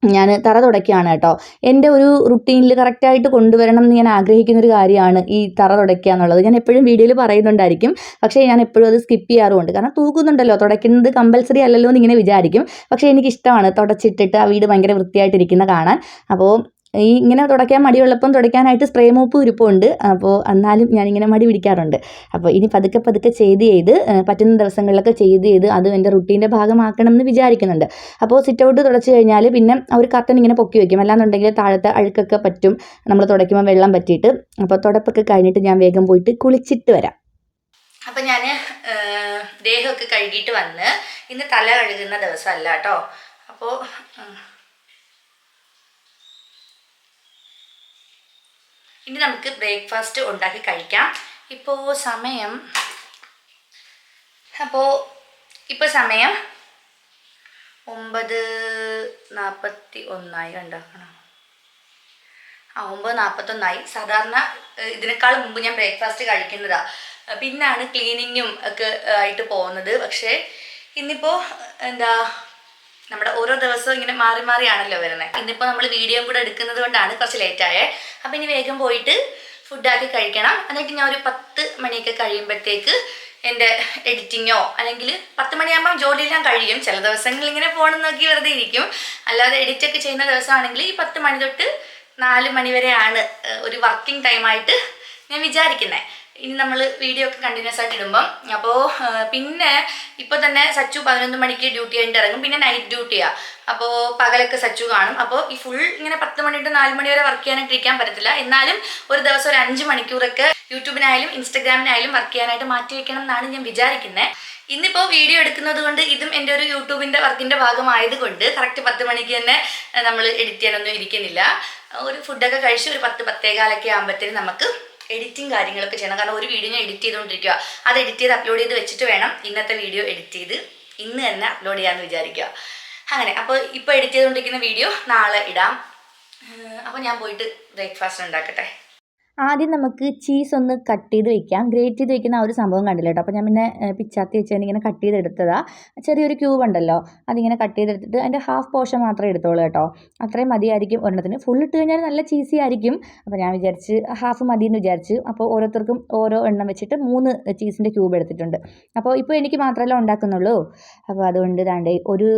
ഞാൻ തറ തുടയ്ക്കുകയാണ് കേട്ടോ. എന്റെ ഒരു റുട്ടീനിൽ കറക്റ്റായിട്ട് കൊണ്ടുവരണം എന്ന് ഞാൻ ആഗ്രഹിക്കുന്ന ഒരു കാര്യമാണ് ഈ തറ തുടയ്ക്കുക എന്നുള്ളത്. ഞാൻ എപ്പോഴും വീഡിയോയിൽ പറയുന്നുണ്ടായിരിക്കും. പക്ഷേ ഞാൻ എപ്പോഴും അത് സ്കിപ്പ് ചെയ്യാറുമുണ്ട്. കാരണം തൂക്കുന്നുണ്ടല്ലോ. തുടയ്ക്കുന്നത് കമ്പൽസറി അല്ലല്ലോ എന്ന് ഇങ്ങനെ വിചാരിക്കും. പക്ഷേ എനിക്കിഷ്ടമാണ് തുടച്ചിട്ടിട്ട് ആ വീട് ഭയങ്കര വൃത്തിയായിട്ടിരിക്കുന്ന കാണാൻ. അപ്പോൾ ഈ ഇങ്ങനെ തുടയ്ക്കാൻ മടിയുള്ളപ്പം തുടയ്ക്കാനായിട്ട് സ്പ്രേ മോപ്പ് ഇരിപ്പുണ്ട് അപ്പോൾ എന്നാലും ഞാനിങ്ങനെ മടി പിടിക്കാറുണ്ട്. അപ്പോൾ ഇനി പതുക്കെ പതുക്കെ ചെയ്ത് ചെയ്ത് പറ്റുന്ന ദിവസങ്ങളിലൊക്കെ ചെയ്ത് ചെയ്ത് അത് എന്റെ റുട്ടീന്റെ ഭാഗമാക്കണം എന്ന് വിചാരിക്കുന്നുണ്ട്. അപ്പോൾ സിറ്റ് ഔട്ട് തുടച്ച് കഴിഞ്ഞാൽ പിന്നെ ഒരു കർട്ടൻ ഇങ്ങനെ പൊക്കി വയ്ക്കും അല്ലാന്നുണ്ടെങ്കിൽ താഴത്തെ അഴുക്കൊക്കെ പറ്റും. നമ്മൾ തുടയ്ക്കുമ്പോൾ വെള്ളം പറ്റിയിട്ട്. അപ്പോൾ തുടപ്പൊക്കെ കഴിഞ്ഞിട്ട് ഞാൻ വേഗം പോയിട്ട് കുളിച്ചിട്ട് വരാം. അപ്പം ഞാൻ ദേഹമൊക്കെ കഴുകിയിട്ട് വന്ന് ഇന്ന് തല കഴുകുന്ന ദിവസമല്ല കേട്ടോ. അപ്പോൾ ഇനി നമുക്ക് ബ്രേക്ക്ഫാസ്റ്റ് ഉണ്ടാക്കി കഴിക്കാം. ഇപ്പോൾ സമയം. അപ്പോൾ ഇപ്പോൾ സമയം ഒമ്പത് നാൽപ്പത്തി ഒന്നായി. ഉണ്ടാക്കണം ആ ഒമ്പത് നാൽപ്പത്തൊന്നായി സാധാരണ ഇതിനേക്കാൾ മുമ്പ് ഞാൻ ബ്രേക്ക്ഫാസ്റ്റ് കഴിക്കുന്നതാ. പിന്നാണ് ക്ലീനിങ്ങും ഒക്കെ ആയിട്ട് പോകുന്നത്. പക്ഷേ ഇന്നിപ്പോൾ എന്താ നമ്മുടെ ഓരോ ദിവസവും ഇങ്ങനെ മാറി മാറിയാണല്ലോ വരുന്നത് ഇന്നിപ്പോൾ നമ്മൾ വീഡിയോ കൂടെ എടുക്കുന്നത് കൊണ്ടാണ് കുറച്ച് ലേറ്റായേ അപ്പം ഇനി വേഗം പോയിട്ട് ഫുഡാക്കി കഴിക്കണം. എന്നിട്ട് ഞാൻ ഒരു പത്ത് മണിയൊക്കെ കഴിയുമ്പോഴത്തേക്ക് എന്റെ എഡിറ്റിങ്ങോ അല്ലെങ്കിൽ പത്ത് മണിയാകുമ്പോൾ ജോലിയെല്ലാം കഴിയും. ചില ദിവസങ്ങളിൽ ഇങ്ങനെ ഫോൺ നോക്കി വെറുതെ ഇരിക്കും. അല്ലാതെ എഡിറ്റൊക്കെ ചെയ്യുന്ന ദിവസമാണെങ്കിൽ ഈ പത്ത് മണി തൊട്ട് നാല് മണി വരെയാണ് ഒരു വർക്കിംഗ് ടൈമായിട്ട് ഞാൻ വിചാരിക്കുന്നത് ഇനി നമ്മൾ വീഡിയോ ഒക്കെ കണ്ടിന്യൂസ് ആയിട്ട് ഇടുമ്പം. അപ്പോൾ പിന്നെ ഇപ്പോൾ തന്നെ സച്ചു പതിനൊന്ന് മണിക്ക് ഡ്യൂട്ടി കഴിഞ്ഞിട്ട് ഇറങ്ങും. പിന്നെ നൈറ്റ് ഡ്യൂട്ടിയാണ് അപ്പോൾ പകലൊക്കെ സച്ചു കാണും. അപ്പോൾ ഈ ഫുൾ ഇങ്ങനെ പത്ത് മണി തൊട്ട് നാല് മണി വരെ വർക്ക് ചെയ്യാനായിട്ട് ഇരിക്കാൻ പറ്റത്തില്ല. എന്നാലും ഒരു ദിവസം ഒരു അഞ്ച് മണിക്കൂറൊക്കെ യൂട്യൂബിനായാലും ഇൻസ്റ്റഗ്രാമിനായാലും വർക്ക് ചെയ്യാനായിട്ട് മാറ്റി വെക്കണം എന്നാണ് ഞാൻ വിചാരിക്കുന്നത് ഇന്നിപ്പോൾ വീഡിയോ എടുക്കുന്നത് കൊണ്ട് ഇതും എന്റെ ഒരു യൂട്യൂബിന്റെ വർക്കിന്റെ ഭാഗമായതുകൊണ്ട് കറക്റ്റ് പത്ത് മണിക്ക് തന്നെ നമ്മൾ എഡിറ്റ് ചെയ്യാനൊന്നും ഇരിക്കുന്നില്ല. ഒരു ഫുഡൊക്കെ കഴിച്ച് ഒരു പത്ത് പത്തേകാലൊക്കെ ആകുമ്പോഴത്തേനും നമുക്ക് എഡിറ്റിംഗ് കാര്യങ്ങളൊക്കെ ചെയ്യണം. കാരണം ഒരു വീഡിയോ ഞാൻ എഡിറ്റ് ചെയ്തുകൊണ്ടിരിക്കുക അത് എഡിറ്റ് ചെയ്ത് അപ്ലോഡ് ചെയ്ത് വെച്ചിട്ട് വേണം ഇന്നത്തെ വീഡിയോ എഡിറ്റ് ചെയ്ത് ഇന്ന് തന്നെ അപ്ലോഡ് ചെയ്യാമെന്ന് വിചാരിക്കുക. അങ്ങനെ അപ്പോൾ ഇപ്പോൾ എഡിറ്റ് ചെയ്തുകൊണ്ടിരിക്കുന്ന വീഡിയോ നാളെ ഇടാം. അപ്പോൾ ഞാൻ പോയിട്ട് ബ്രേക്ക്ഫാസ്റ്റ് ഉണ്ടാക്കട്ടെ. ആദ്യം നമുക്ക് ചീസ് ഒന്ന് കട്ട് ചെയ്ത് വെക്കാം. ഗ്രേറ്റ് ചെയ്ത് വെക്കുന്ന ആ ഒരു സംഭവം കണ്ടില്ല കേട്ടോ അപ്പോൾ ഞാൻ പിന്നെ പിച്ചാത്തി വെച്ച് ഇങ്ങനെ കട്ട് ചെയ്തെടുത്തതാണ് ചെറിയൊരു ക്യൂബ് ഉണ്ടല്ലോ അതിങ്ങനെ കട്ട് ചെയ്തെടുത്തിട്ട് അതിന്റെ ഹാഫ് പോർഷൻ മാത്രമേ എടുത്തോളൂ കേട്ടോ. അത്രയും മതിയായിരിക്കും ഒരെണ്ണത്തിന്. ഫുൾ ഇട്ട് കഴിഞ്ഞാൽ നല്ല ചീസി ആയിരിക്കും. അപ്പോൾ ഞാൻ വിചാരിച്ച് ഹാഫ് മതി എന്ന് വിചാരിച്ചു അപ്പോൾ ഓരോരുത്തർക്കും ഓരോ എണ്ണം വെച്ചിട്ട് മൂന്ന് ചീസിന്റെ ക്യൂബ് എടുത്തിട്ടുണ്ട്. അപ്പോൾ ഇപ്പോൾ എനിക്ക് മാത്രമല്ല ഉണ്ടാക്കുന്നുള്ളൂ. അപ്പോൾ അതുകൊണ്ട് ദാണ്ടേ ഒരു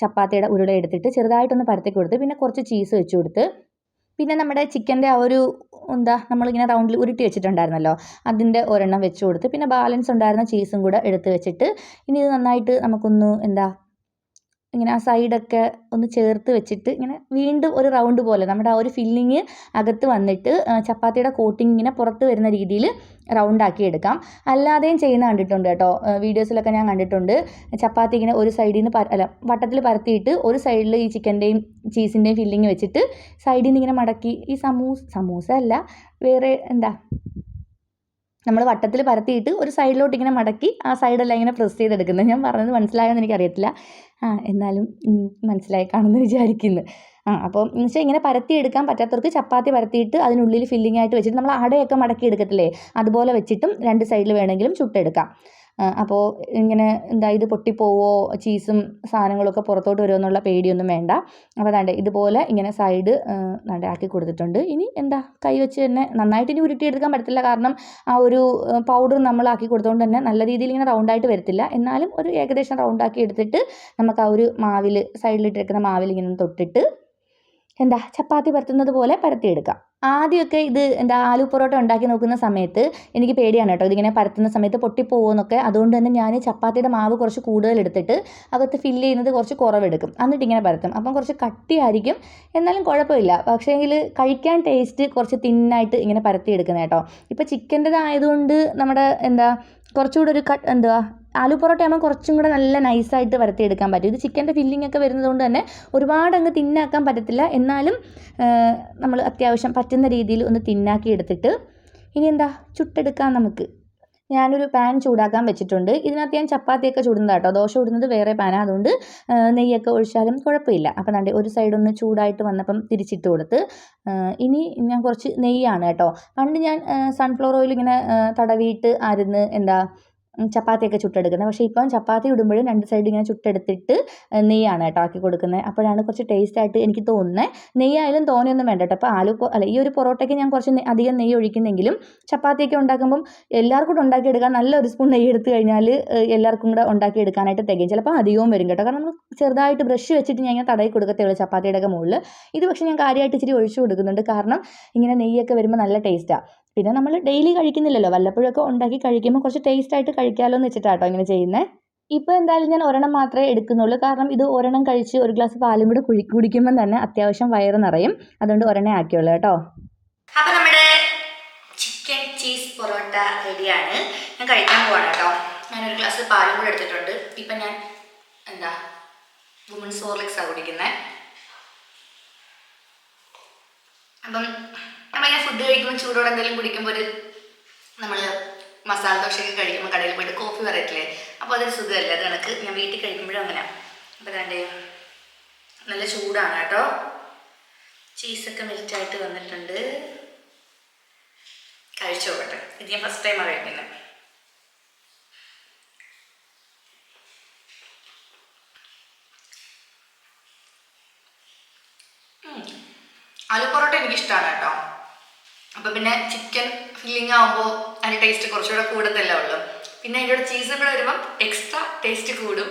ചപ്പാത്തിയുടെ ഉരുള എടുത്തിട്ട് ചെറുതായിട്ടൊന്ന് പരത്തി കൊടുത്ത് പിന്നെ കുറച്ച് ചീസ് വെച്ച് കൊടുത്ത് പിന്നെ നമ്മുടെ ചിക്കന്റെ ആ ഒരു എന്താ നമ്മളിങ്ങനെ റൗണ്ടിൽ ഉരുട്ടി വെച്ചിട്ടുണ്ടായിരുന്നല്ലോ അതിന്റെ ഒരെണ്ണം വെച്ച് കൊടുത്ത് പിന്നെ ബാലൻസ് ഉണ്ടായിരുന്ന ചീസും കൂടെ എടുത്ത് വെച്ചിട്ട് ഇനി ഇത് നന്നായിട്ട് നമുക്കൊന്ന് എന്താ ഇങ്ങനെ ആ സൈഡൊക്കെ ഒന്ന് ചേർത്ത് വെച്ചിട്ട് ഇങ്ങനെ വീണ്ടും ഒരു റൗണ്ട് പോലെ നമ്മുടെ ആ ഒരു ഫില്ലിങ് അകത്ത് വന്നിട്ട് ചപ്പാത്തിയുടെ കോട്ടിങ് ഇങ്ങനെ പുറത്ത് വരുന്ന രീതിയിൽ റൗണ്ടാക്കി എടുക്കാം. അല്ലാതെയും ചെയ്യുന്ന കണ്ടിട്ടുണ്ട് കേട്ടോ. വീഡിയോസിലൊക്കെ ഞാൻ കണ്ടിട്ടുണ്ട്. ചപ്പാത്തി ഇങ്ങനെ ഒരു സൈഡിൽ നിന്ന് അല്ല വട്ടത്തിൽ പരത്തിയിട്ട് ഒരു സൈഡിൽ ഈ ചിക്കന്റെയും ചീസിന്റെയും ഫില്ലിങ് വെച്ചിട്ട് സൈഡിൽ നിന്ന് ഇങ്ങനെ മടക്കി ഈ സമൂസ സമൂസ അല്ല വേറെ എന്താ നമ്മൾ വട്ടത്തിൽ പരത്തിയിട്ട് ഒരു സൈഡിലോട്ട് ഇങ്ങനെ മടക്കി ആ സൈഡെല്ലാം ഇങ്ങനെ പ്രസ് ചെയ്തെടുക്കുന്നത്. ഞാൻ പറഞ്ഞത് മനസ്സിലായോന്ന് എനിക്കറിയത്തില്ല. ആ എന്നാലും മനസ്സിലായി കാണുമെന്ന് വിചാരിക്കുന്നു. ആ അപ്പോൾ എന്ന് വെച്ചാൽ ഇങ്ങനെ പരത്തി എടുക്കാൻ പറ്റാത്തവർക്ക് ചപ്പാത്തി പരത്തിയിട്ട് അതിനുള്ളിൽ ഫില്ലിംഗ് ആയിട്ട് വെച്ചിട്ട് നമ്മൾ അടയൊക്കെ മടക്കി എടുക്കത്തില്ലേ അതുപോലെ വെച്ചിട്ടും രണ്ട് സൈഡിൽ വേണമെങ്കിലും ചുട്ടെടുക്കാം. അപ്പോൾ ഇങ്ങനെ എന്താ ഇത് പൊട്ടിപ്പോവോ ചീസും സാധനങ്ങളൊക്കെ പുറത്തോട്ട് വരുമോ എന്നുള്ള പേടിയൊന്നും വേണ്ട. അപ്പോൾ അതാണ്ട് ഇതുപോലെ ഇങ്ങനെ സൈഡ് നാണ്ട് ആക്കി കൊടുത്തിട്ടുണ്ട്. ഇനി എന്താ കൈ വെച്ച് തന്നെ നന്നായിട്ട് ഇനി ഉരുട്ടിയെടുക്കാൻ പറ്റത്തില്ല. കാരണം ആ ഒരു പൗഡർ നമ്മൾ ആക്കി കൊടുത്തുകൊണ്ട് തന്നെ നല്ല രീതിയിൽ ഇങ്ങനെ റൗണ്ടായിട്ട് വരത്തില്ല. എന്നാലും ഒരു ഏകദേശം റൗണ്ടാക്കി എടുത്തിട്ട് നമുക്ക് ആ ഒരു മാവിൽ സൈഡിലിട്ടിരിക്കുന്ന മാവിൽ ഇങ്ങനെ തൊട്ടിട്ട് എന്താ ചപ്പാത്തി പരത്തുന്നത് പോലെ പരത്തിയെടുക്കാം. ആദ്യമൊക്കെ ഇത് എന്താ ആലു പൊറോട്ട ഉണ്ടാക്കി നോക്കുന്ന സമയത്ത് എനിക്ക് പേടിയാണ് കേട്ടോ. ഇതിങ്ങനെ പരത്തുന്ന സമയത്ത് പൊട്ടിപ്പോകുമെന്നൊക്കെ അതുകൊണ്ട് തന്നെ ഞാൻ ചപ്പാത്തിയുടെ മാവ് കുറച്ച് കൂടുതൽ എടുത്തിട്ട് അകത്ത് ഫില്ല് ചെയ്യുന്നത് കുറച്ച് കുറവെടുക്കും. എന്നിട്ട് ഇങ്ങനെ പരത്തും. അപ്പം കുറച്ച് കട്ടിയായിരിക്കും. എന്നാലും കുഴപ്പമില്ല. പക്ഷേ പക്ഷേങ്കിൽ കഴിക്കാൻ ടേസ്റ്റ് കുറച്ച് തിന്നായിട്ട് ഇങ്ങനെ പരത്തി പരത്തിയെടുക്കുന്നത് കേട്ടോ ഇപ്പോൾ ചിക്കന്റെതായതുകൊണ്ട് നമ്മുടെ എന്താ കുറച്ചുകൂടെ ഒരു കട്ട് എന്തുവാ ആലു പൊറോട്ട ആകുമ്പോൾ കുറച്ചും കൂടെ നല്ല നൈസായിട്ട് വരത്തിയെടുക്കാൻ പറ്റും. ഇത് ചിക്കന്റെ ഫില്ലിംഗ് ഒക്കെ വരുന്നത് കൊണ്ട് തന്നെ ഒരുപാട് അങ്ങ് തിന്നാക്കാൻ പറ്റത്തില്ല. എന്നാലും നമ്മൾ അത്യാവശ്യം പറ്റുന്ന രീതിയിൽ ഒന്ന് തിന്നാക്കി എടുത്തിട്ട് ഇനി എന്താ? ചുട്ടെടുക്കാം നമുക്ക്. ഞാനൊരു പാൻ ചൂടാക്കാൻ വെച്ചിട്ടുണ്ട്. ഇതിനകത്ത് ഞാൻ ചപ്പാത്തിയൊക്കെ ചൂടുന്നത് കേട്ടോ ദോശ ഇടുന്നത് വേറെ പാനാണ് അതുകൊണ്ട് നെയ്യൊക്കെ ഒഴിച്ചാലും കുഴപ്പമില്ല. അപ്പം ദാണ്ടെ ഒരു സൈഡ് ഒന്ന് ചൂടായിട്ട് വന്നപ്പം തിരിച്ചിട്ട് കൊടുത്ത് ഇനി ഞാൻ കുറച്ച് നെയ്യാണ് കേട്ടോ പണ്ട് ഞാൻ സൺഫ്ലവർ ഓയിൽ ഇങ്ങനെ തടവിയിട്ട് ആയിരുന്നു എന്താ ചപ്പാത്തിയൊക്കെ ചുട്ടെടുക്കുന്നത്. പക്ഷേ ഇപ്പം ചപ്പാത്തി ഇടുമ്പോഴും രണ്ട് സൈഡ് ഇങ്ങനെ ചുട്ടെടുത്തിട്ട് നെയ്യാണ് കേട്ടോ ആക്കി കൊടുക്കുന്നത് അപ്പോഴാണ് കുറച്ച് ടേസ്റ്റ് ആയിട്ട് എനിക്ക് തോന്നുന്നത് നെയ്യായാലും തോനെയൊന്നും വേണ്ട കേട്ടോ. അപ്പോൾ ആലു അല്ല ഈ ഒരു പൊറോട്ടയ്ക്ക് ഞാൻ കുറച്ച് അധികം നെയ്യ് ഒഴിക്കുന്നെങ്കിലും ചപ്പാത്തിയൊക്കെ ഉണ്ടാക്കുമ്പം എല്ലാവർക്കും കൂടെ ഉണ്ടാക്കിയെടുക്കാൻ നല്ല ഒരു സ്പൂൺ നെയ്യ് എടുത്തു കഴിഞ്ഞാൽ എല്ലാവർക്കും കൂടെ ഉണ്ടാക്കിയെടുക്കാനായിട്ട് തികയും. ചിലപ്പോൾ അധികവും വരും കേട്ടോ. കാരണം നമ്മൾ ചെറുതായിട്ട് ബ്രഷ് വെച്ചിട്ട് ഞാൻ ഇങ്ങനെ തടയി കൊടുക്കത്തേ ഉള്ളൂ ചപ്പാത്തിയുടെ മുകളിൽ. ഇത് പക്ഷേ ഞാൻ കാര്യമായിട്ട് ഇച്ചിരി ഒഴിച്ചു കൊടുക്കുന്നുണ്ട്. കാരണം ഇങ്ങനെ നെയ്യൊക്കെ വരുമ്പോൾ നല്ല ടേസ്റ്റാണ് പിന്നെ നമ്മൾ ഡെയിലി കഴിക്കുന്നില്ലല്ലോ. വല്ലപ്പോഴൊക്കെ ഉണ്ടാക്കി കഴിക്കുമ്പോൾ കുറച്ച് ടേസ്റ്റ് ആയിട്ട് കഴിക്കാമല്ലോ എന്ന് വെച്ചിട്ടാട്ടോ ഇങ്ങനെ ചെയ്യുന്നത് ഇപ്പോൾ എന്തായാലും ഞാൻ ഒരെണ്ണം മാത്രമേ എടുക്കുന്നുള്ളൂ. കാരണം ഇത് ഒരെണ്ണം കഴിച്ച് ഒരു ഗ്ലാസ് പാലും കൂടെ കുഴി കുടിക്കുമ്പം തന്നെ അത്യാവശ്യം വയറ് നിറയും. അതുകൊണ്ട് ഒരെണ്ണേ ആക്കിയുള്ളൂ കേട്ടോ. അപ്പോൾ നമ്മുടെ ചിക്കൻ ചീസ് പൊറോട്ട റെഡിയാണ്. ഞാൻ കഴിക്കാൻ പോവാണ് കേട്ടോ. ഒരു ഗ്ലാസ് പാലും കൂടെ എടുത്തിട്ടുണ്ട്. ഇപ്പം ഞാൻ എന്താ വുമൺസ് ഹോർലിക്സാണ് കുടിക്കുന്നത് അപ്പം ഞാൻ ഫുഡ് കഴിക്കുമ്പോൾ ചൂടോടെ എന്തെങ്കിലും കുടിക്കുമ്പോൾ ഒരു നമ്മൾ മസാല ദോശയൊക്കെ കഴിക്കുമ്പോൾ കടയിൽ പോയിട്ട് കോഫി പറയത്തില്ലേ? അപ്പോൾ അതൊരു സുഖമല്ലേ? അത് കണക്ക് ഞാൻ വീട്ടിൽ കഴിക്കുമ്പോഴും അങ്ങനെ. അപ്പോൾ രണ്ട് നല്ല ചൂടാണ് കേട്ടോ. ചീസൊക്കെ മെൽറ്റായിട്ട് വന്നിട്ടുണ്ട്. കഴിച്ചു നോക്കട്ടെ. ഇത് ഞാൻ ഫസ്റ്റ് ടൈമാണ് കഴിക്കുന്നത് ആലു പൊറോട്ട എനിക്ക് ഇഷ്ടമാണ് കേട്ടോ. അപ്പൊ പിന്നെ ചിക്കൻ ഫില്ലിംഗ് ആവുമ്പോൾ അതിന്റെ ടേസ്റ്റ് കുറച്ചുകൂടെ കൂടുതലേ ഉള്ളൂ. പിന്നെ അതിന്റെ കൂടെ ചീസ് കൂടെ വരുമ്പം എക്സ്ട്രാ ടേസ്റ്റ് കൂടും.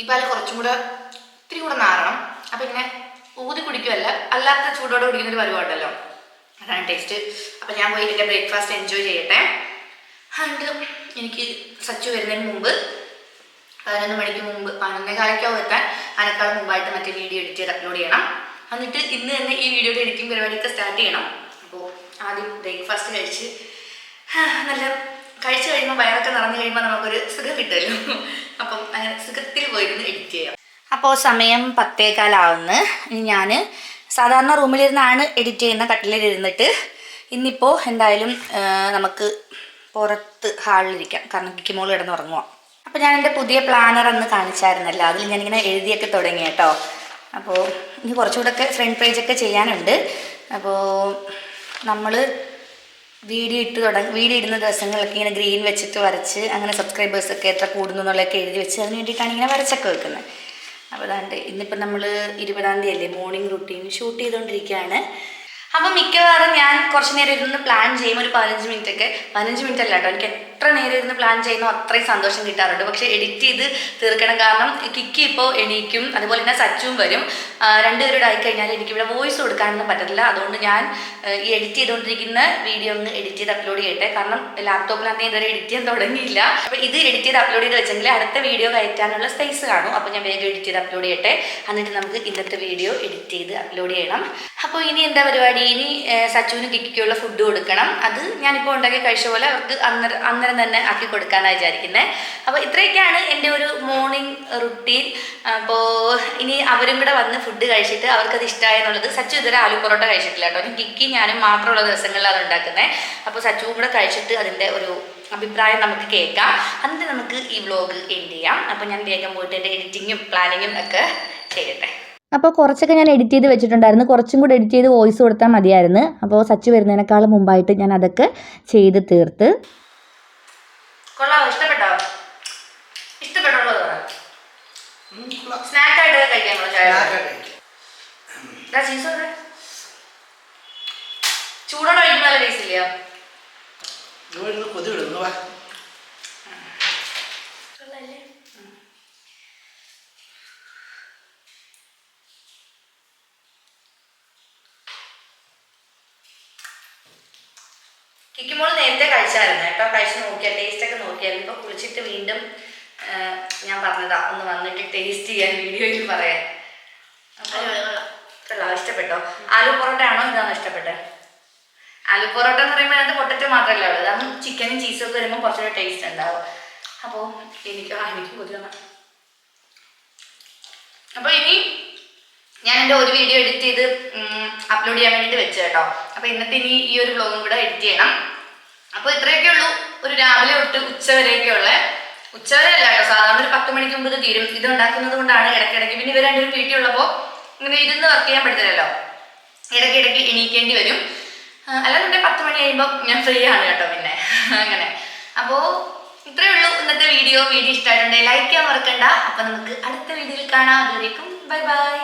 ഈ പാൽ കുറച്ചും കൂടെ ഇത്തിരി കൂടെ നാറണം. അപ്പം ഇങ്ങനെ ഊതി കുടിക്കുമല്ല അല്ലാത്ത ചൂടോടെ കുടിക്കുന്ന ഒരു പരിപാടിയല്ലോ അതാണ് ടേസ്റ്റ് അപ്പം ഞാൻ പോയി എന്റെ ബ്രേക്ക്ഫാസ്റ്റ് എൻജോയ് ചെയ്യട്ടെ. അതുകൊണ്ട് എനിക്ക് സച്ചു വരുന്നതിന് മുമ്പ് പതിനൊന്ന് മണിക്ക് മുമ്പ് പതിനൊന്നേ കാലയ്ക്കാവും എത്താൻ. അതിനേക്കാൾ മുമ്പായിട്ട് മറ്റേ വീഡിയോ എഡിറ്റ് ചെയ്ത് അപ്ലോഡ് ചെയ്യണം. എന്നിട്ട് ഇന്ന് തന്നെ ഈ വീഡിയോയുടെ എഡിറ്റിംഗ് പരിപാടിയൊക്കെ സ്റ്റാർട്ട് ചെയ്യണം. അപ്പോൾ ആദ്യം ബ്രേക്ക്ഫാസ്റ്റ് കഴിച്ച് നല്ല കഴിച്ചു കഴിയുമ്പോൾ വയറൊക്കെ നിറഞ്ഞു കഴിയുമ്പോൾ നമുക്കൊരു സുഖം കിട്ടുമല്ലോ. അപ്പം അങ്ങനെ സുഖത്തിൽ പോയിരുന്ന് എഡിറ്റ് ചെയ്യാം. അപ്പോൾ സമയം പത്തേകാലാവുന്നു. ഇനി ഞാൻ സാധാരണ റൂമിലിരുന്നാണ് എഡിറ്റ് ചെയ്യുന്ന കട്ടിലിരുന്നിട്ട് ഇന്നിപ്പോൾ എന്തായാലും നമുക്ക് പുറത്ത് ഹാളിലിരിക്കാം കാരണം കിക്കിമോൾ കിടന്ന് ഉറങ്ങുക അപ്പോൾ ഞാൻ എന്റെ പുതിയ പ്ലാനർ അന്ന് കാണിച്ചായിരുന്നല്ലോ. അതിൽ ഞാനിങ്ങനെ എഴുതിയൊക്കെ തുടങ്ങി കേട്ടോ. അപ്പോൾ ഇനി കുറച്ചുകൂടെ ഒക്കെ ഫ്രണ്ട് പേജൊക്കെ ചെയ്യാനുണ്ട്. അപ്പോൾ നമ്മൾ വീഡിയോ ഇട്ട് തുടങ്ങി വീഡിയോ ഇടുന്ന ദിവസങ്ങളിലൊക്കെ ഇങ്ങനെ ഗ്രീൻ വെച്ചിട്ട് വരച്ച് അങ്ങനെ സബ്സ്ക്രൈബേഴ്സൊക്കെ എത്ര കൂടുന്നു എന്നുള്ളതൊക്കെ എഴുതി വെച്ച് അതിന് വേണ്ടിയിട്ടാണ് ഇങ്ങനെ വരച്ചൊക്കെ വെക്കുന്നത് അപ്പോൾ അതാണ്ട് ഇന്നിപ്പോൾ നമ്മൾ ഇരുപതാം തീയതി അല്ലേ? മോർണിംഗ് റുട്ടീൻ ഷൂട്ട് ചെയ്തുകൊണ്ടിരിക്കുകയാണ് അപ്പോൾ മിക്കവാറും ഞാൻ കുറച്ച് നേരം ഇരുന്ന് പ്ലാൻ ചെയ്യും. ഒരു പതിനഞ്ച് മിനിറ്റ് ഒക്കെ. പതിനഞ്ച് മിനിറ്റ് അല്ല കേട്ടോ. എനിക്ക് എത്ര നേരം ഇരുന്ന് പ്ലാൻ ചെയ്യുന്നോ അത്രയും സന്തോഷം കിട്ടാറുണ്ട്. പക്ഷെ എഡിറ്റ് ചെയ്ത് തീർക്കണം. കാരണം കിക്കി ഇപ്പോൾ എണീക്കും. അതുപോലെ തന്നെ സച്ചും വരും. രണ്ടുപേരോട് ആയിക്കഴിഞ്ഞാൽ എനിക്ക് എനിക്കിവിടെ വോയിസ് കൊടുക്കാനൊന്നും പറ്റത്തില്ല. അതുകൊണ്ട് ഞാൻ ഈ എഡിറ്റ് ചെയ്തുകൊണ്ടിരിക്കുന്ന വീഡിയോ ഒന്ന് എഡിറ്റ് ചെയ്ത് അപ്ലോഡ് ചെയ്യട്ടെ. കാരണം ലാപ്ടോപ്പിനകത്ത് ഇതുവരെ എഡിറ്റ് ചെയ്യാൻ തുടങ്ങിയില്ല. അപ്പോൾ ഇത് എഡിറ്റ് ചെയ്ത് അപ്ലോഡ് ചെയ്ത് വെച്ചെങ്കിൽ അടുത്ത വീഡിയോ കയറ്റാനുള്ള സ്പേസ് കാണും. അപ്പോൾ ഞാൻ വേഗം എഡിറ്റ് ചെയ്ത് അപ്ലോഡ് ചെയ്യട്ടെ. എന്നിട്ട് നമുക്ക് ഇന്നത്തെ വീഡിയോ എഡിറ്റ് ചെയ്ത് അപ്ലോഡ് ചെയ്യണം. അപ്പോൾ ഇനി എന്താ പരിപാടി? ഇനി സച്ചുവിനും കിക്കിക്കുള്ള ഫുഡ് കൊടുക്കണം. അത് ഞാനിപ്പോൾ ഉണ്ടാക്കി കഴിച്ച പോലെ അവർക്ക് അന്നേരം അന്നേരം തന്നെ ആക്കി കൊടുക്കാനാണ് വിചാരിക്കുന്നത് അപ്പോൾ ഇത്രയൊക്കെയാണ് എന്റെ ഒരു മോർണിംഗ് റുട്ടീൻ അപ്പോൾ ഇനി അവരും കൂടെ വന്ന് ഫുഡ് കഴിച്ചിട്ട് അവർക്കത് ഇഷ്ടമായി എന്നുള്ളത് സച്ചു ഇതുവരെ ആലു പൊറോട്ട കഴിച്ചിട്ടില്ല കേട്ടോ. എനിക്ക് കിക്കി ഞാനും മാത്രമുള്ള ദിവസങ്ങളിൽ അത് ഉണ്ടാക്കുന്നത് അപ്പോൾ സച്ചുവും കൂടെ കഴിച്ചിട്ട് അതിന്റെ ഒരു അഭിപ്രായം നമുക്ക് കേൾക്കാം. എന്നിട്ട് നമുക്ക് ഈ വ്ലോഗ് എൻഡ് ചെയ്യാം. അപ്പോൾ ഞാൻ വേഗം പോയിട്ട് എന്റെ എഡിറ്റിങ്ങും പ്ലാനിങ്ങും ഒക്കെ ചെയ്യട്ടെ. അപ്പോൾ കുറച്ചൊക്കെ ഞാൻ എഡിറ്റ് ചെയ്ത് വെച്ചിട്ടുണ്ടായിരുന്നു. കുറച്ചും കൂടെ എഡിറ്റ് ചെയ്ത് വോയിസ് കൊടുത്താൽ മതിയായിരുന്നു. അപ്പോൾ സച്ച് വരുന്നതിനേക്കാളും മുമ്പായിട്ട് ഞാൻ അതൊക്കെ ചെയ്ത് തീർത്ത്. കൊള്ളാവോ? ഇഷ്ടപ്പെട്ടോ? ഇഷ്ടപ്പെട്ടുള്ളത് സ്നാക്ക് ആയിട്ട് കഴിക്കാൻ ചായ. ചീസ് ചൂടോടെ കഴിക്കുന്ന നല്ല ടേസ്റ്റ് ഇല്ലയോ? കൊതി വിടുന്നു കിക്കുമ്പോൾ നേരത്തെ കഴിച്ചായിരുന്നു. കേട്ടോ കഴിച്ച് നോക്കിയാൽ ടേസ്റ്റ് ഒക്കെ നോക്കിയായിരുന്നു. ഇപ്പൊ കുളിച്ചിട്ട് വീണ്ടും ഞാൻ പറഞ്ഞതാ ഒന്ന് വന്നിട്ട് ടേസ്റ്റ് ചെയ്യാൻ വീഡിയോയിൽ പറയാൻ. അപ്പോൾ ഇഷ്ടപ്പെട്ടോ? ആലു പൊറോട്ട ആണോ ഇതാണോ ഇഷ്ടപ്പെട്ടത് ആലു പൊറോട്ട എന്ന് പറയുമ്പോൾ അതിനകത്ത് പൊട്ടറ്റോ മാത്രമല്ല ഉള്ളത് അതാകുമ്പോൾ ചിക്കനും ചീസും ഒക്കെ വരുമ്പോൾ കുറച്ചുകൂടെ ടേസ്റ്റ് ഉണ്ടാവും. അപ്പോൾ എനിക്ക് ആ എനിക്ക് കൊതിയാണ് അപ്പോൾ ഇനി ഞാൻ എന്റെ ഒരു വീഡിയോ എഡിറ്റ് ചെയ്ത് അപ്ലോഡ് ചെയ്യാൻ വേണ്ടിയിട്ട് വെച്ചു കേട്ടോ അപ്പോൾ ഇന്നത്തെ ഇനി ഈ ഒരു വ്ലോഗും കൂടെ എഡിറ്റ് ചെയ്യണം. അപ്പോൾ ഇത്രയൊക്കെ ഉള്ളൂ. ഒരു രാവിലെ തൊട്ട് ഉച്ച വരെയൊക്കെ ഉള്ള. ഉച്ച വരെ അല്ല കേട്ടോ സാധാരണ ഒരു പത്ത് മണിക്ക് മുമ്പ് തീരും. ഇത് ഉണ്ടാക്കുന്നത് കൊണ്ടാണ് ഇടയ്ക്കിടയ്ക്ക്. പിന്നെ ഇവർ വീട്ടിൽ വീട്ടിലുള്ളപ്പോൾ ഇങ്ങനെ ഇരുന്ന് വർക്ക് ചെയ്യാൻ പറ്റത്തില്ലല്ലോ ഇടയ്ക്കിടയ്ക്ക് എണീക്കേണ്ടി വരും. അല്ലാതെ പത്ത് മണി കഴിയുമ്പോൾ ഞാൻ ഫ്രീ ആണ് കേട്ടോ പിന്നെ. അങ്ങനെ. അപ്പോൾ ഇത്രയേ ഉള്ളൂ ഇന്നത്തെ വീഡിയോ വീഡിയോ ഇഷ്ടമായിട്ടുണ്ടെങ്കിൽ ലൈക്ക് ചെയ്യാൻ മറക്കണ്ട. അപ്പോൾ നമുക്ക് അടുത്ത വീഡിയോയിൽ കാണാം. അതുവരേക്കും ബൈ ബൈ.